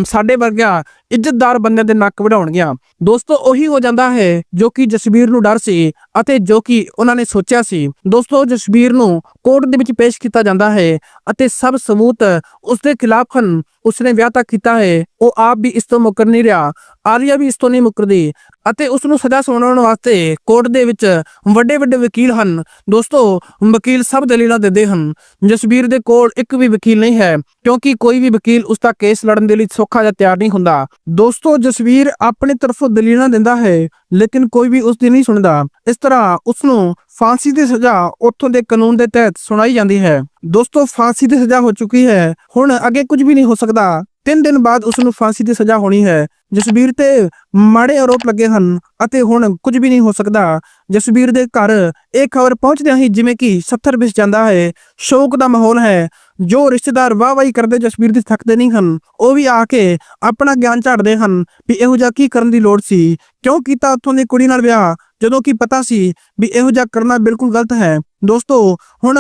[SPEAKER 1] ਸਾਡੇ ਵਰਗੀਆਂ ਇੱਜ਼ਤਦਾਰ ਬੰਦਿਆਂ ਦੇ ਨੱਕ ਵਢਾਉਣਗੀਆਂ ਦੋਸਤੋ, ਉਹੀ ਹੋ ਜਾਂਦਾ ਹੈ ਜੋ ਕਿ ਜਸਬੀਰ ਨੂੰ ਡਰ ਸੀ ਅਤੇ ਜੋ ਕਿ ਉਹਨਾਂ ਨੇ ਸੋਚਿਆ ਸੀ। ਦੋਸਤੋ, ਜਸਬੀਰ ਨੂੰ ਕੋਰਟ ਦੇ ਵਿੱਚ ਪੇਸ਼ ਕੀਤਾ ਜਾਂਦਾ ਹੈ ਅਤੇ ਸਭ ਸਬੂਤ ਉਸ ਦੇ ਖਿਲਾਫ ਹਨ। ਉਸਨੇ ਵਿਆਹ ਤੱਕ ਕੀਤਾ ਹੈ, ਉਹ ਆਪ ਵੀ ਇਸ ਤੋਂ ਮੁਕਰ ਨਹੀਂ ਰਿਹਾ। ਆਲੀਆ ਵੀ ਇਸ ਤੋਂ ਨਹੀਂ ਮੁਕਰਦੀ ਅਤੇ ਉਸ ਨੂੰ ਸਜ਼ਾ ਸੁਣਾਉਣ ਵਾਸਤੇ ਕੋਰਟ ਦੇ ਵਿੱਚ ਵੱਡੇ ਵੱਡੇ ਵਕੀਲ ਹਨ। ਦੋਸਤੋ, ਵਕੀਲ ਸਭ ਦਲੀਲਾਂ ਦਿੰਦੇ ਹਨ। ਜਸਬੀਰ ਦੇ ਕੋਲ ਇੱਕ ਵੀ ਵਕੀਲ ਨਹੀਂ ਹੈ, ਕਿਉਂਕਿ ਕੋਈ ਵੀ ਵਕੀਲ ਉਸ ਦਾ ਕੇਸ ਲੜਨ ਦੇ ਲਈ ਸੌਖਾ ਜਾਂ ਤਿਆਰ ਨਹੀਂ ਹੁੰਦਾ। ਦੋਸਤੋ ਜਸਵੀਰ ਆਪਣੇ ਤਰਫੋਂ ਦਲੀਲਾਂ ਦਿੰਦਾ ਹੈ, ਲੇਕਿਨ ਕੋਈ ਵੀ ਉਸ ਦੀ ਨਹੀਂ ਸੁਣਦਾ। ਇਸ ਤਰ੍ਹਾਂ ਉਸ ਨੂੰ ਫਾਂਸੀ ਦੀ ਸਜ਼ਾ ਉੱਥੋਂ ਦੇ ਕਾਨੂੰਨ ਦੇ ਤਹਿਤ ਸੁਣਾਈ ਜਾਂਦੀ ਹੈ। ਦੋਸਤੋ, ਫਾਂਸੀ ਦੀ ਸਜ਼ਾ ਹੋ ਚੁੱਕੀ ਹੈ। ਹੁਣ ਅੱਗੇ ਕੁਝ ਵੀ ਨਹੀਂ ਹੋ ਸਕਦਾ। ਤਿੰਨ ਦਿਨ ਬਾਅਦ ਉਸ ਨੂੰ ਫਾਂਸੀ ਦੀ ਸਜ਼ਾ ਹੋਣੀ ਹੈ। ਜਸਬੀਰ ਤੇ ਮਾੜੇ ਆਰੋਪ ਲੱਗੇ ਹਨ ਅਤੇ ਹੁਣ ਕੁਝ ਵੀ ਨਹੀਂ ਹੋ ਸਕਦਾ। ਜਸਬੀਰ ਦੇ ਘਰ ਇਹ ਖਬਰ ਪਹੁੰਚਦਿਆਂ ਹੀ ਜਿਵੇਂ ਕਿ 70 ਵਿਸ ਜਾਂਦਾ ਹੈ, ਸ਼ੋਕ ਦਾ ਮਾਹੌਲ ਹੈ। ਜੋ ਰਿਸ਼ਤੇਦਾਰ ਵਾਹ-ਵਾਹੀ ਕਰਦੇ ਜਸਬੀਰ ਦੀ ਥੱਕਦੇ ਨਹੀਂ ਹਨ, ਉਹ ਵੀ ਆ ਕੇ ਆਪਣਾ ਗਿਆਨ ਝਾੜਦੇ ਹਨ ਵੀ ਇਹੋ ਜਿਹਾ ਕੀ ਕਰਨ ਦੀ ਲੋੜ ਸੀ। ਕਿਉਂ ਕੀਤਾ ਉੱਥੋਂ ਦੀ ਕੁੜੀ ਨਾਲ ਵਿਆਹ? ਜਦੋਂ ਕਿ ਪਤਾ ਸੀ ਵੀ ਇਹੋ ਜਿਹਾ ਕਰਨਾ ਬਿਲਕੁਲ ਗਲਤ ਹੈ। ਦੋਸਤੋ, ਹੁਣ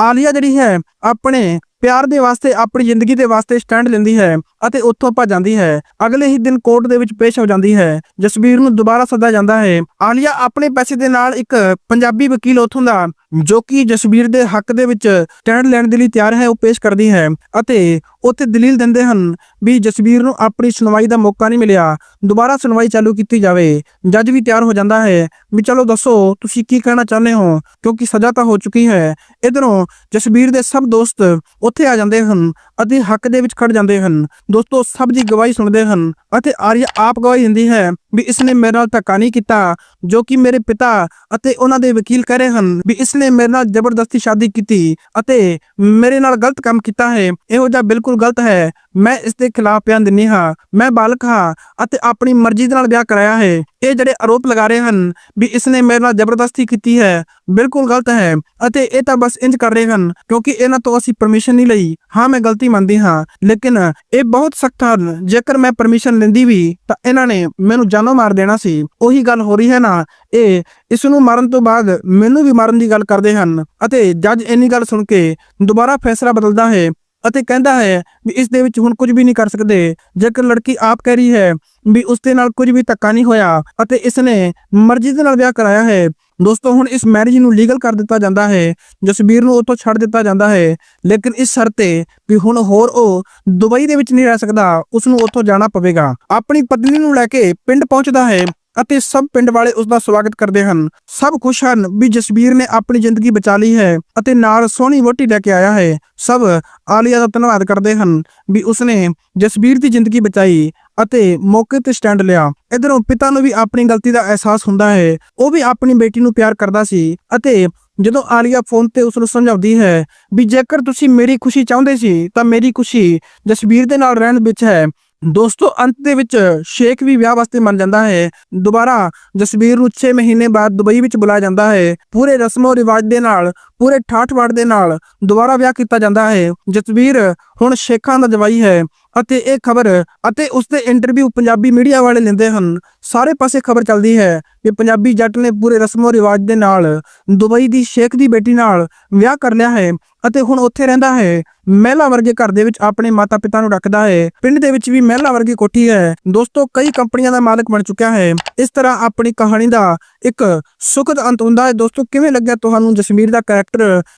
[SPEAKER 1] ਆਲੀਆ ਜਿਹੜੀ ਹੈ, ਆਪਣੇ ਪਿਆਰ ਦੇ ਵਾਸਤੇ, ਆਪਣੀ ਜ਼ਿੰਦਗੀ ਦੇ ਵਾਸਤੇ ਸਟੈਂਡ ਲੈਂਦੀ ਹੈ ਅਤੇ ਉੱਥੋਂ ਭੱਜ ਜਾਂਦੀ ਹੈ। ਅਗਲੇ ਹੀ ਦਿਨ ਕੋਰਟ ਦੇ ਵਿੱਚ ਪੇਸ਼ ਹੋ ਜਾਂਦੀ ਹੈ। ਜਸਬੀਰ ਨੂੰ ਦੁਬਾਰਾ ਸੱਦਾ ਜਾਂਦਾ ਹੈ। ਆਲੀਆ ਆਪਣੇ ਪੈਸੇ ਦੇ ਨਾਲ ਇੱਕ ਪੰਜਾਬੀ ਵਕੀਲ ਉੱਥੋਂ ਦਾ, ਜੋ ਕਿ ਜਸਬੀਰ ਦੇ ਹੱਕ ਦੇ ਵਿੱਚ ਸਟੈਂਡ ਲੈਣ ਦੇ ਲਈ ਤਿਆਰ ਹੈ, ਉਹ ਪੇਸ਼ ਕਰਦੀ ਹੈ ਅਤੇ ਉੱਥੇ ਦਲੀਲ ਦਿੰਦੇ ਹਨ ਵੀ ਜਸਬੀਰ ਨੂੰ ਆਪਣੀ ਸੁਣਵਾਈ ਦਾ ਮੌਕਾ ਨਹੀਂ ਮਿਲਿਆ। ਦੁਬਾਰਾ ਸੁਣਵਾਈ ਚਾਲੂ ਕੀਤੀ ਜਾਵੇ। ਜੱਜ ਵੀ ਤਿਆਰ ਹੋ ਜਾਂਦਾ ਹੈ ਵੀ ਚਲੋ ਦੱਸੋ, ਤੁਸੀਂ ਕੀ ਕਹਿਣਾ ਚਾਹੁੰਦੇ ਹੋ? ਕਿਉਂਕਿ ਸਜ਼ਾ ਤਾਂ ਹੋ ਚੁੱਕੀ ਹੈ। ਇਧਰੋਂ ਜਸਬੀਰ ਦੇ ਸਭ ਦੋਸਤ ਉੱਥੇ ਆ ਜਾਂਦੇ ਹਨ ਅਤੇ ਹੱਕ ਦੇ ਵਿੱਚ ਖੜ ਜਾਂਦੇ ਹਨ। ਦੋਸਤੋ, ਸਭ ਦੀ ਗਵਾਹੀ ਸੁਣਦੇ ਹਨ ਅਤੇ ਆਰੀਆ ਆਪ ਗਵਾਹੀ ਦਿੰਦੀ ਹੈ ਵੀ ਇਸਨੇ ਮੇਰੇ ਨਾਲ ਧੱਕਾ ਨਹੀਂ ਕੀਤਾ, ਜੋ ਕਿ ਮੇਰੇ ਪਿਤਾ ਅਤੇ ਉਹਨਾਂ ਦੇ ਵਕੀਲ ਕਹਿ ਰਹੇ ਹਨ ਵੀ ਇਸਨੇ ਮੇਰੇ ਨਾਲ ਜ਼ਬਰਦਸਤੀ ਸ਼ਾਦੀ ਕੀਤੀ ਅਤੇ ਮੇਰੇ ਨਾਲ ਗਲਤ ਕੰਮ ਕੀਤਾ ਹੈ। ਇਹੋ ਜਿਹਾ ਬਿਲਕੁਲ ਗਲਤ ਹੈ। ਮੈਂ ਇਸ ਦੇ ਖਿਲਾਫ ਬਿਆਨ ਦਿੰਨੀ ਹਾਂ। ਮੈਂ ਬਾਲਕ ਹਾਂ ਅਤੇ ਆਪਣੀ ਮਰਜ਼ੀ ਦੇ ਨਾਲ ਵਿਆਹ ਕਰਾਇਆ ਹੈ। ਇਹ ਜਿਹੜੇ ਆਰੋਪ ਲਗਾ ਰਹੇ ਹਨ ਵੀ ਇਸਨੇ ਮੇਰੇ ਨਾਲ ਜ਼ਬਰਦਸਤੀ ਕੀਤੀ ਹੈ ਬਿਲਕੁਲ ਗਲਤ ਹੈ ਅਤੇ ਇਹ ਤਾਂ ਬਸ ਇੰਜ ਕਰ ਰਹੇ ਹਨ ਕਿਉਂਕਿ ਇਹਨਾਂ ਤੋਂ ਅਸੀਂ ਪਰਮਿਸ਼ਨ ਨਹੀਂ ਲਈ। ਹਾਂ, ਮੈਂ ਗਲਤੀ ਮੰਨਦੀ ਹਾਂ, ਲੇਕਿਨ ਇਹ ਬਹੁਤ ਸਖਤ ਹਨ। ਜੇਕਰ ਮੈਂ ਪਰਮਿਸ਼ਨ ਲੈਂਦੀ ਵੀ, ਤਾਂ ਇਹਨਾਂ ਨੇ ਮੈਨੂੰ ਜਾਨੋਂ ਮਾਰ ਦੇਣਾ ਸੀ। ਉਹੀ ਗੱਲ ਹੋ ਰਹੀ ਹੈ ਨਾ, ਇਹ ਇਸ ਨੂੰ ਮਾਰਨ ਤੋਂ ਬਾਅਦ ਮੈਨੂੰ ਵੀ ਮਾਰਨ ਦੀ ਗੱਲ ਕਰਦੇ ਹਨ ਅਤੇ ਜੱਜ ਇੰਨੀ ਗੱਲ ਸੁਣ ਕੇ ਦੁਬਾਰਾ ਫੈਸਲਾ ਬਦਲਦਾ ਹੈ। ਅਤੇ ਕਹਿੰਦਾ ਹੈ ਵੀ ਇਸ ਦੇ ਵਿੱਚ ਹੁਣ ਕੁਝ ਵੀ ਨਹੀਂ ਕਰ ਸਕਦੇ। ਜੇਕਰ ਲੜਕੀ ਆਪ ਕਹਿ ਰਹੀ ਹੈ ਵੀ ਉਸ ਦੇ ਨਾਲ ਕੁਝ ਵੀ ਧੱਕਾ ਨਹੀਂ ਹੋਇਆ ਅਤੇ ਇਸ ਨੇ ਮਰਜ਼ੀ ਦੇ ਨਾਲ ਵਿਆਹ ਕਰਾਇਆ ਹੈ, ਦੋਸਤੋ ਹੁਣ ਇਸ ਮੈਰਿਜ ਨੂੰ ਲੀਗਲ ਕਰ ਦਿੱਤਾ ਜਾਂਦਾ ਹੈ, ਜਸਬੀਰ ਨੂੰ ਉੱਥੋਂ ਛੱਡ ਦਿੱਤਾ ਜਾਂਦਾ ਹੈ। ਲੇਕਿਨ ਇਸ ਸ਼ਰਤ ਤੇ ਵੀ ਹੁਣ ਹੋਰ ਉਹ ਦੁਬਈ ਦੇ ਵਿੱਚ ਨਹੀਂ ਰਹਿ ਸਕਦਾ ਉਸ ਨੂੰ ਉੱਥੋਂ ਜਾਣਾ ਪਵੇਗਾ। ਆਪਣੀ ਪਤਨੀ ਨੂੰ ਲੈ ਕੇ ਪਿੰਡ ਪਹੁੰਚਦਾ ਹੈ ਅਤੇ ਸਭ ਪਿੰਡ ਵਾਲੇ ਉਸ ਦਾ ਸਵਾਗਤ ਕਰਦੇ ਹਨ। ਸਭ ਖੁਸ਼ ਹਨ ਵੀ ਜਸਬੀਰ ਨੇ ਆਪਣੀ ਜ਼ਿੰਦਗੀ ਬਚਾ ਲਈ ਹੈ ਅਤੇ ਨਾਲ ਸੋਹਣੀ ਵੋਟੀ ਲੈ ਕੇ ਆਇਆ ਹੈ। ਸਭ ਆਲੀਆ ਦਾ ਧੰਨਵਾਦ ਕਰਦੇ ਹਨ ਵੀ ਉਸਨੇ ਜਸਬੀਰ ਦੀ ਜ਼ਿੰਦਗੀ ਬਚਾਈ ਅਤੇ ਮੌਕੇ ਤੇ ਸਟੈਂਡ ਲਿਆ। ਇਧਰੋਂ ਪਿਤਾ ਨੂੰ ਵੀ ਆਪਣੀ ਗਲਤੀ ਦਾ ਅਹਿਸਾਸ ਹੁੰਦਾ ਹੈ। ਉਹ ਵੀ ਆਪਣੀ ਬੇਟੀ ਨੂੰ ਪਿਆਰ ਕਰਦਾ ਸੀ ਅਤੇ ਜਦੋਂ ਆਲੀਆ ਫੋਨ ਤੇ ਉਸ ਨੂੰ ਸਮਝਾਉਂਦੀ ਹੈ ਵੀ ਜੇਕਰ ਤੁਸੀਂ ਮੇਰੀ ਖੁਸ਼ੀ ਚਾਹੁੰਦੇ ਸੀ ਤਾਂ ਮੇਰੀ ਖੁਸ਼ੀ ਜਸਬੀਰ ਦੇ ਨਾਲ ਰਹਿਣ ਵਿੱਚ ਹੈ। ਦੋਸਤੋ, ਅੰਤ ਦੇ ਵਿੱਚ ਸ਼ੇਖ ਵੀ ਵਿਆਹ ਵਾਸਤੇ ਮੰਨ ਜਾਂਦਾ ਹੈ। ਦੁਬਾਰਾ ਜਸਬੀਰ ਨੂੰ 6 ਮਹੀਨੇ ਬਾਅਦ ਦੁਬਈ ਵਿੱਚ ਬੁਲਾਇਆ ਜਾਂਦਾ ਹੈ। ਪੂਰੇ ਰਸਮੋ ਰਿਵਾਜ ਦੇ ਨਾਲ ਪੂਰੇ ਠਾਠ-ਬਾੜ ਦੇ ਨਾਲ ਦੁਬਾਰਾ ਵਿਆਹ ਕੀਤਾ ਜਾਂਦਾ ਹੈ। ਜਸਵੀਰ ਹੁਣ ਸ਼ੇਖਾਂ ਦਾ ਜਵਾਈ ਹੈ ਅਤੇ ਇਹ ਖਬਰ ਅਤੇ ਉਸ ਦੇ ਇੰਟਰਵਿਊ ਪੰਜਾਬੀ ਮੀਡੀਆ ਵਾਲੇ ਲੈਂਦੇ ਹਨ। ਸਾਰੇ ਪਾਸੇ ਖਬਰ ਚੱਲਦੀ ਹੈ ਕਿ ਪੰਜਾਬੀ ਜੱਟ ਨੇ ਪੂਰੇ ਰਸਮੋ ਰਿਵਾਜ ਦੇ ਨਾਲ ਦੁਬਈ ਦੀ ਸ਼ੇਖ ਦੀ ਬੇਟੀ ਨਾਲ ਵਿਆਹ ਕਰ ਲਿਆ ਹੈ ਅਤੇ ਹੁਣ ਉੱਥੇ ਰਹਿੰਦਾ ਹੈ। ਮਹਿਲਾ ਵਰਗੇ ਘਰ ਦੇ ਵਿੱਚ ਆਪਣੇ ਮਾਤਾ-ਪਿਤਾ ਨੂੰ ਰੱਖਦਾ ਹੈ। ਪਿੰਡ ਦੇ ਵਿੱਚ ਵੀ ਮਹਿਲਾ ਵਰਗੀ ਕੋਠੀ ਹੈ। ਦੋਸਤੋ, ਕਈ ਕੰਪਨੀਆਂ ਦਾ ਮਾਲਕ ਬਣ ਚੁੱਕਿਆ ਹੈ। ਇਸ ਤਰ੍ਹਾਂ ਆਪਣੀ ਕਹਾਣੀ ਦਾ ਇੱਕ ਸੁਖਦ ਅੰਤ ਹੁੰਦਾ ਹੈ। ਦੋਸਤੋ, ਕਿਵੇਂ ਲੱਗਿਆ ਤੁਹਾਨੂੰ ਜਸਮੀਰ ਦਾ ਕੈਰੈਕਟਰ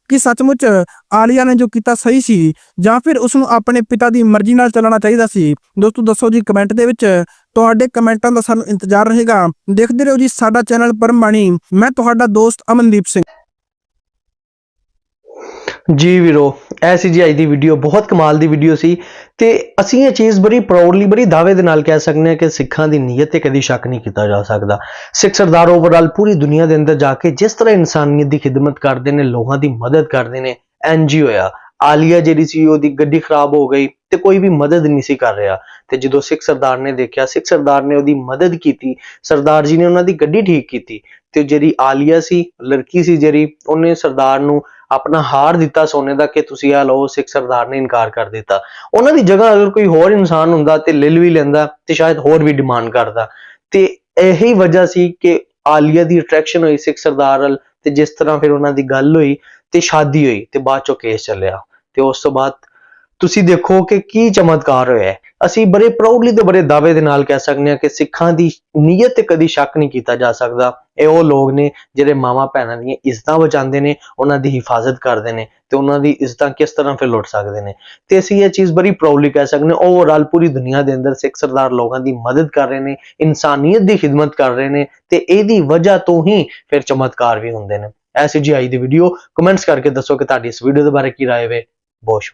[SPEAKER 1] ਕਿ ਸੱਚਮੁੱਚ ਆਲੀਆ ਨੇ ਜੋ ਕੀਤਾ ਸਹੀ ਸੀ ਜਾਂ ਫਿਰ ਉਸ ਨੂੰ ਆਪਣੇ ਪਿਤਾ ਦੀ ਮਰਜ਼ੀ ਨਾਲ ਚੱਲਣਾ ਚਾਹੀਦਾ ਸੀ। ਦੋਸਤੋ, ਦੱਸੋ ਜੀ ਕਮੈਂਟ ਦੇ ਵਿੱਚ ਤੁਹਾਡੇ ਕਮੈਂਟਾਂ ਦਾ ਸਾਨੂੰ ਇੰਤਜ਼ਾਰ ਰਹੇਗਾ। ਦੇਖਦੇ ਰਹੋ ਜੀ ਸਾਡਾ ਚੈਨਲ ਪਰਮਬਾਣੀ ਮੈਂ ਤੁਹਾਡਾ ਦੋਸਤ ਅਮਨਦੀਪ ਸਿੰਘ।
[SPEAKER 2] ਜੀ ਵੀਰੋ, ਇਹ ਸੀ ਜੀ ਅੱਜ ਦੀ ਵੀਡੀਓ ਬਹੁਤ ਕਮਾਲ ਦੀ ਵੀਡੀਓ ਸੀ ਤੇ ਅਸੀਂ ਇਹ ਚੀਜ਼ ਬੜੀ ਪ੍ਰਾਊਡਲੀ ਬੜੀ ਦਾਅਵੇ ਦੇ ਨਾਲ ਕਹਿ ਸਕਦੇ ਹਾਂ ਕਿ ਸਿੱਖਾਂ ਦੀ ਨੀਅਤ ਤੇ ਕਦੀ ਸ਼ੱਕ ਨਹੀਂ ਕੀਤਾ ਜਾ ਸਕਦਾ। ਸਿੱਖ ਸਰਦਾਰ ਓਵਰਆਲ ਪੂਰੀ ਦੁਨੀਆ ਦੇ ਅੰਦਰ ਜਾ ਕੇ ਜਿਸ ਤਰ੍ਹਾਂ ਇਨਸਾਨੀਅਤ ਦੀ ਖਿਦਮਤ ਕਰਦੇ ਨੇ, ਲੋਕਾਂ ਦੀ ਮਦਦ ਕਰਦੇ ਨੇ ਐਨਜੀ ਹੋਇਆ ਆਲੀਆ ਜਿਹੜੀ ਸੀ, ਉਹਦੀ ਗੱਡੀ ਖਰਾਬ ਹੋ ਗਈ ਤੇ ਕੋਈ ਵੀ ਮਦਦ ਨਹੀਂ ਸੀ ਕਰ ਰਿਹਾ। ਤੇ ਜਦੋਂ ਸਿੱਖ ਸਰਦਾਰ ਨੇ ਦੇਖਿਆ, ਸਿੱਖ ਸਰਦਾਰ ਨੇ ਉਹਦੀ ਮਦਦ ਕੀਤੀ, ਸਰਦਾਰ ਜੀ ਨੇ ਉਹਨਾਂ ਦੀ ਗੱਡੀ ਠੀਕ ਕੀਤੀ ਤੇ ਜਿਹੜੀ ਆਲੀਆ ਸੀ, ਲੜਕੀ ਸੀ ਜਿਹੜੀ, ਉਹਨੇ ਸਰਦਾਰ ਨੂੰ ਆਪਣਾ ਹਾਰ ਦਿੱਤਾ ਸੋਨੇ ਦਾ ਕਿ ਤੁਸੀਂ ਆ ਲਓ, ਸਿੱਖ ਸਰਦਾਰ ਨੇ ਇਨਕਾਰ ਕਰ ਦਿੱਤਾ। ਉਹਨਾਂ ਦੀ ਜਗ੍ਹਾ ਅਗਰ ਕੋਈ ਹੋਰ ਇਨਸਾਨ ਹੁੰਦਾ ਤੇ ਲਿਲ ਵੀ ਲੈਂਦਾ ਤੇ ਸ਼ਾਇਦ ਹੋਰ ਵੀ ਡਿਮਾਂਡ ਕਰਦਾ। ਤੇ ਇਹੀ ਵਜ੍ਹਾ ਸੀ ਕਿ ਆਲੀਆ ਦੀ ਅਟਰੈਕਸ਼ਨ ਹੋਈ ਸਿੱਖ ਸਰਦਾਰ ਨਾਲ ਤੇ ਜਿਸ ਤਰ੍ਹਾਂ ਫਿਰ ਉਹਨਾਂ ਦੀ ਗੱਲ ਹੋਈ ਤੇ ਸ਼ਾਦੀ ਹੋਈ ਤੇ ਬਾਅਦ ਚੋਂ ਕੇਸ ਚੱਲਿਆ। ਤੇ ਉਸ ਤੋਂ ਬਾਅਦ ਤੁਸੀਂ ਦੇਖੋ ਕਿ ਕੀ ਚਮਤਕਾਰ ਹੋਇਆ। ਅਸੀਂ ਬੜੇ ਪ੍ਰਾਊਡਲੀ ਤੇ ਬੜੇ ਦਾਅਵੇ ਦੇ ਨਾਲ ਕਹਿ ਸਕਦੇ ਹਾਂ ਕਿ ਸਿੱਖਾਂ ਦੀ ਨੀਅਤ ਤੇ ਕਦੀ ਸ਼ੱਕ ਨਹੀਂ ਕੀਤਾ ਜਾ ਸਕਦਾ। ਇਹ ਉਹ ਲੋਕ ਨੇ ਜਿਹੜੇ ਮਾਵਾਂ ਭੈਣਾਂ ਦੀਆਂ ਇੱਜ਼ਤਾਂ ਬਚਾਉਂਦੇ ਨੇ, ਉਹਨਾਂ ਦੀ ਹਿਫਾਜ਼ਤ ਕਰਦੇ ਨੇ ਤੇ ਉਹਨਾਂ ਦੀ ਇੱਜ਼ਤਾਂ ਕਿਸ ਤਰ੍ਹਾਂ ਫਿਰ ਲੁੱਟ ਸਕਦੇ ਨੇ। ਤੇ ਅਸੀਂ ਇਹ ਚੀਜ਼ ਬੜੀ ਪ੍ਰਾਊਡਲੀ ਕਹਿ ਸਕਦੇ ਹਾਂ ਓਵਰਆਲ ਪੂਰੀ ਦੁਨੀਆ ਦੇ ਅੰਦਰ ਸਿੱਖ ਸਰਦਾਰ ਲੋਕਾਂ ਦੀ ਮਦਦ ਕਰ ਰਹੇ ਨੇ, ਇਨਸਾਨੀਅਤ ਦੀ ਖਿਦਮਤ ਕਰ ਰਹੇ ਨੇ ਤੇ ਇਹਦੀ ਵਜ੍ਹਾ ਤੋਂ ਹੀ ਫਿਰ ਚਮਤਕਾਰ ਵੀ ਹੁੰਦੇ ਨੇ। ਐਸੀ ਜੀ ਆਈ ਦੀ ਵੀਡੀਓ ਕਮੈਂਟਸ ਕਰਕੇ ਦੱਸੋ ਕਿ ਤੁਹਾਡੀ ਇਸ ਵੀਡੀਓ ਦੇ ਬਾਰੇ ਕੀ ਰਾਏ ਵੇ। ਬਹੁਤ ਸ਼ੁਕਰੀਆ।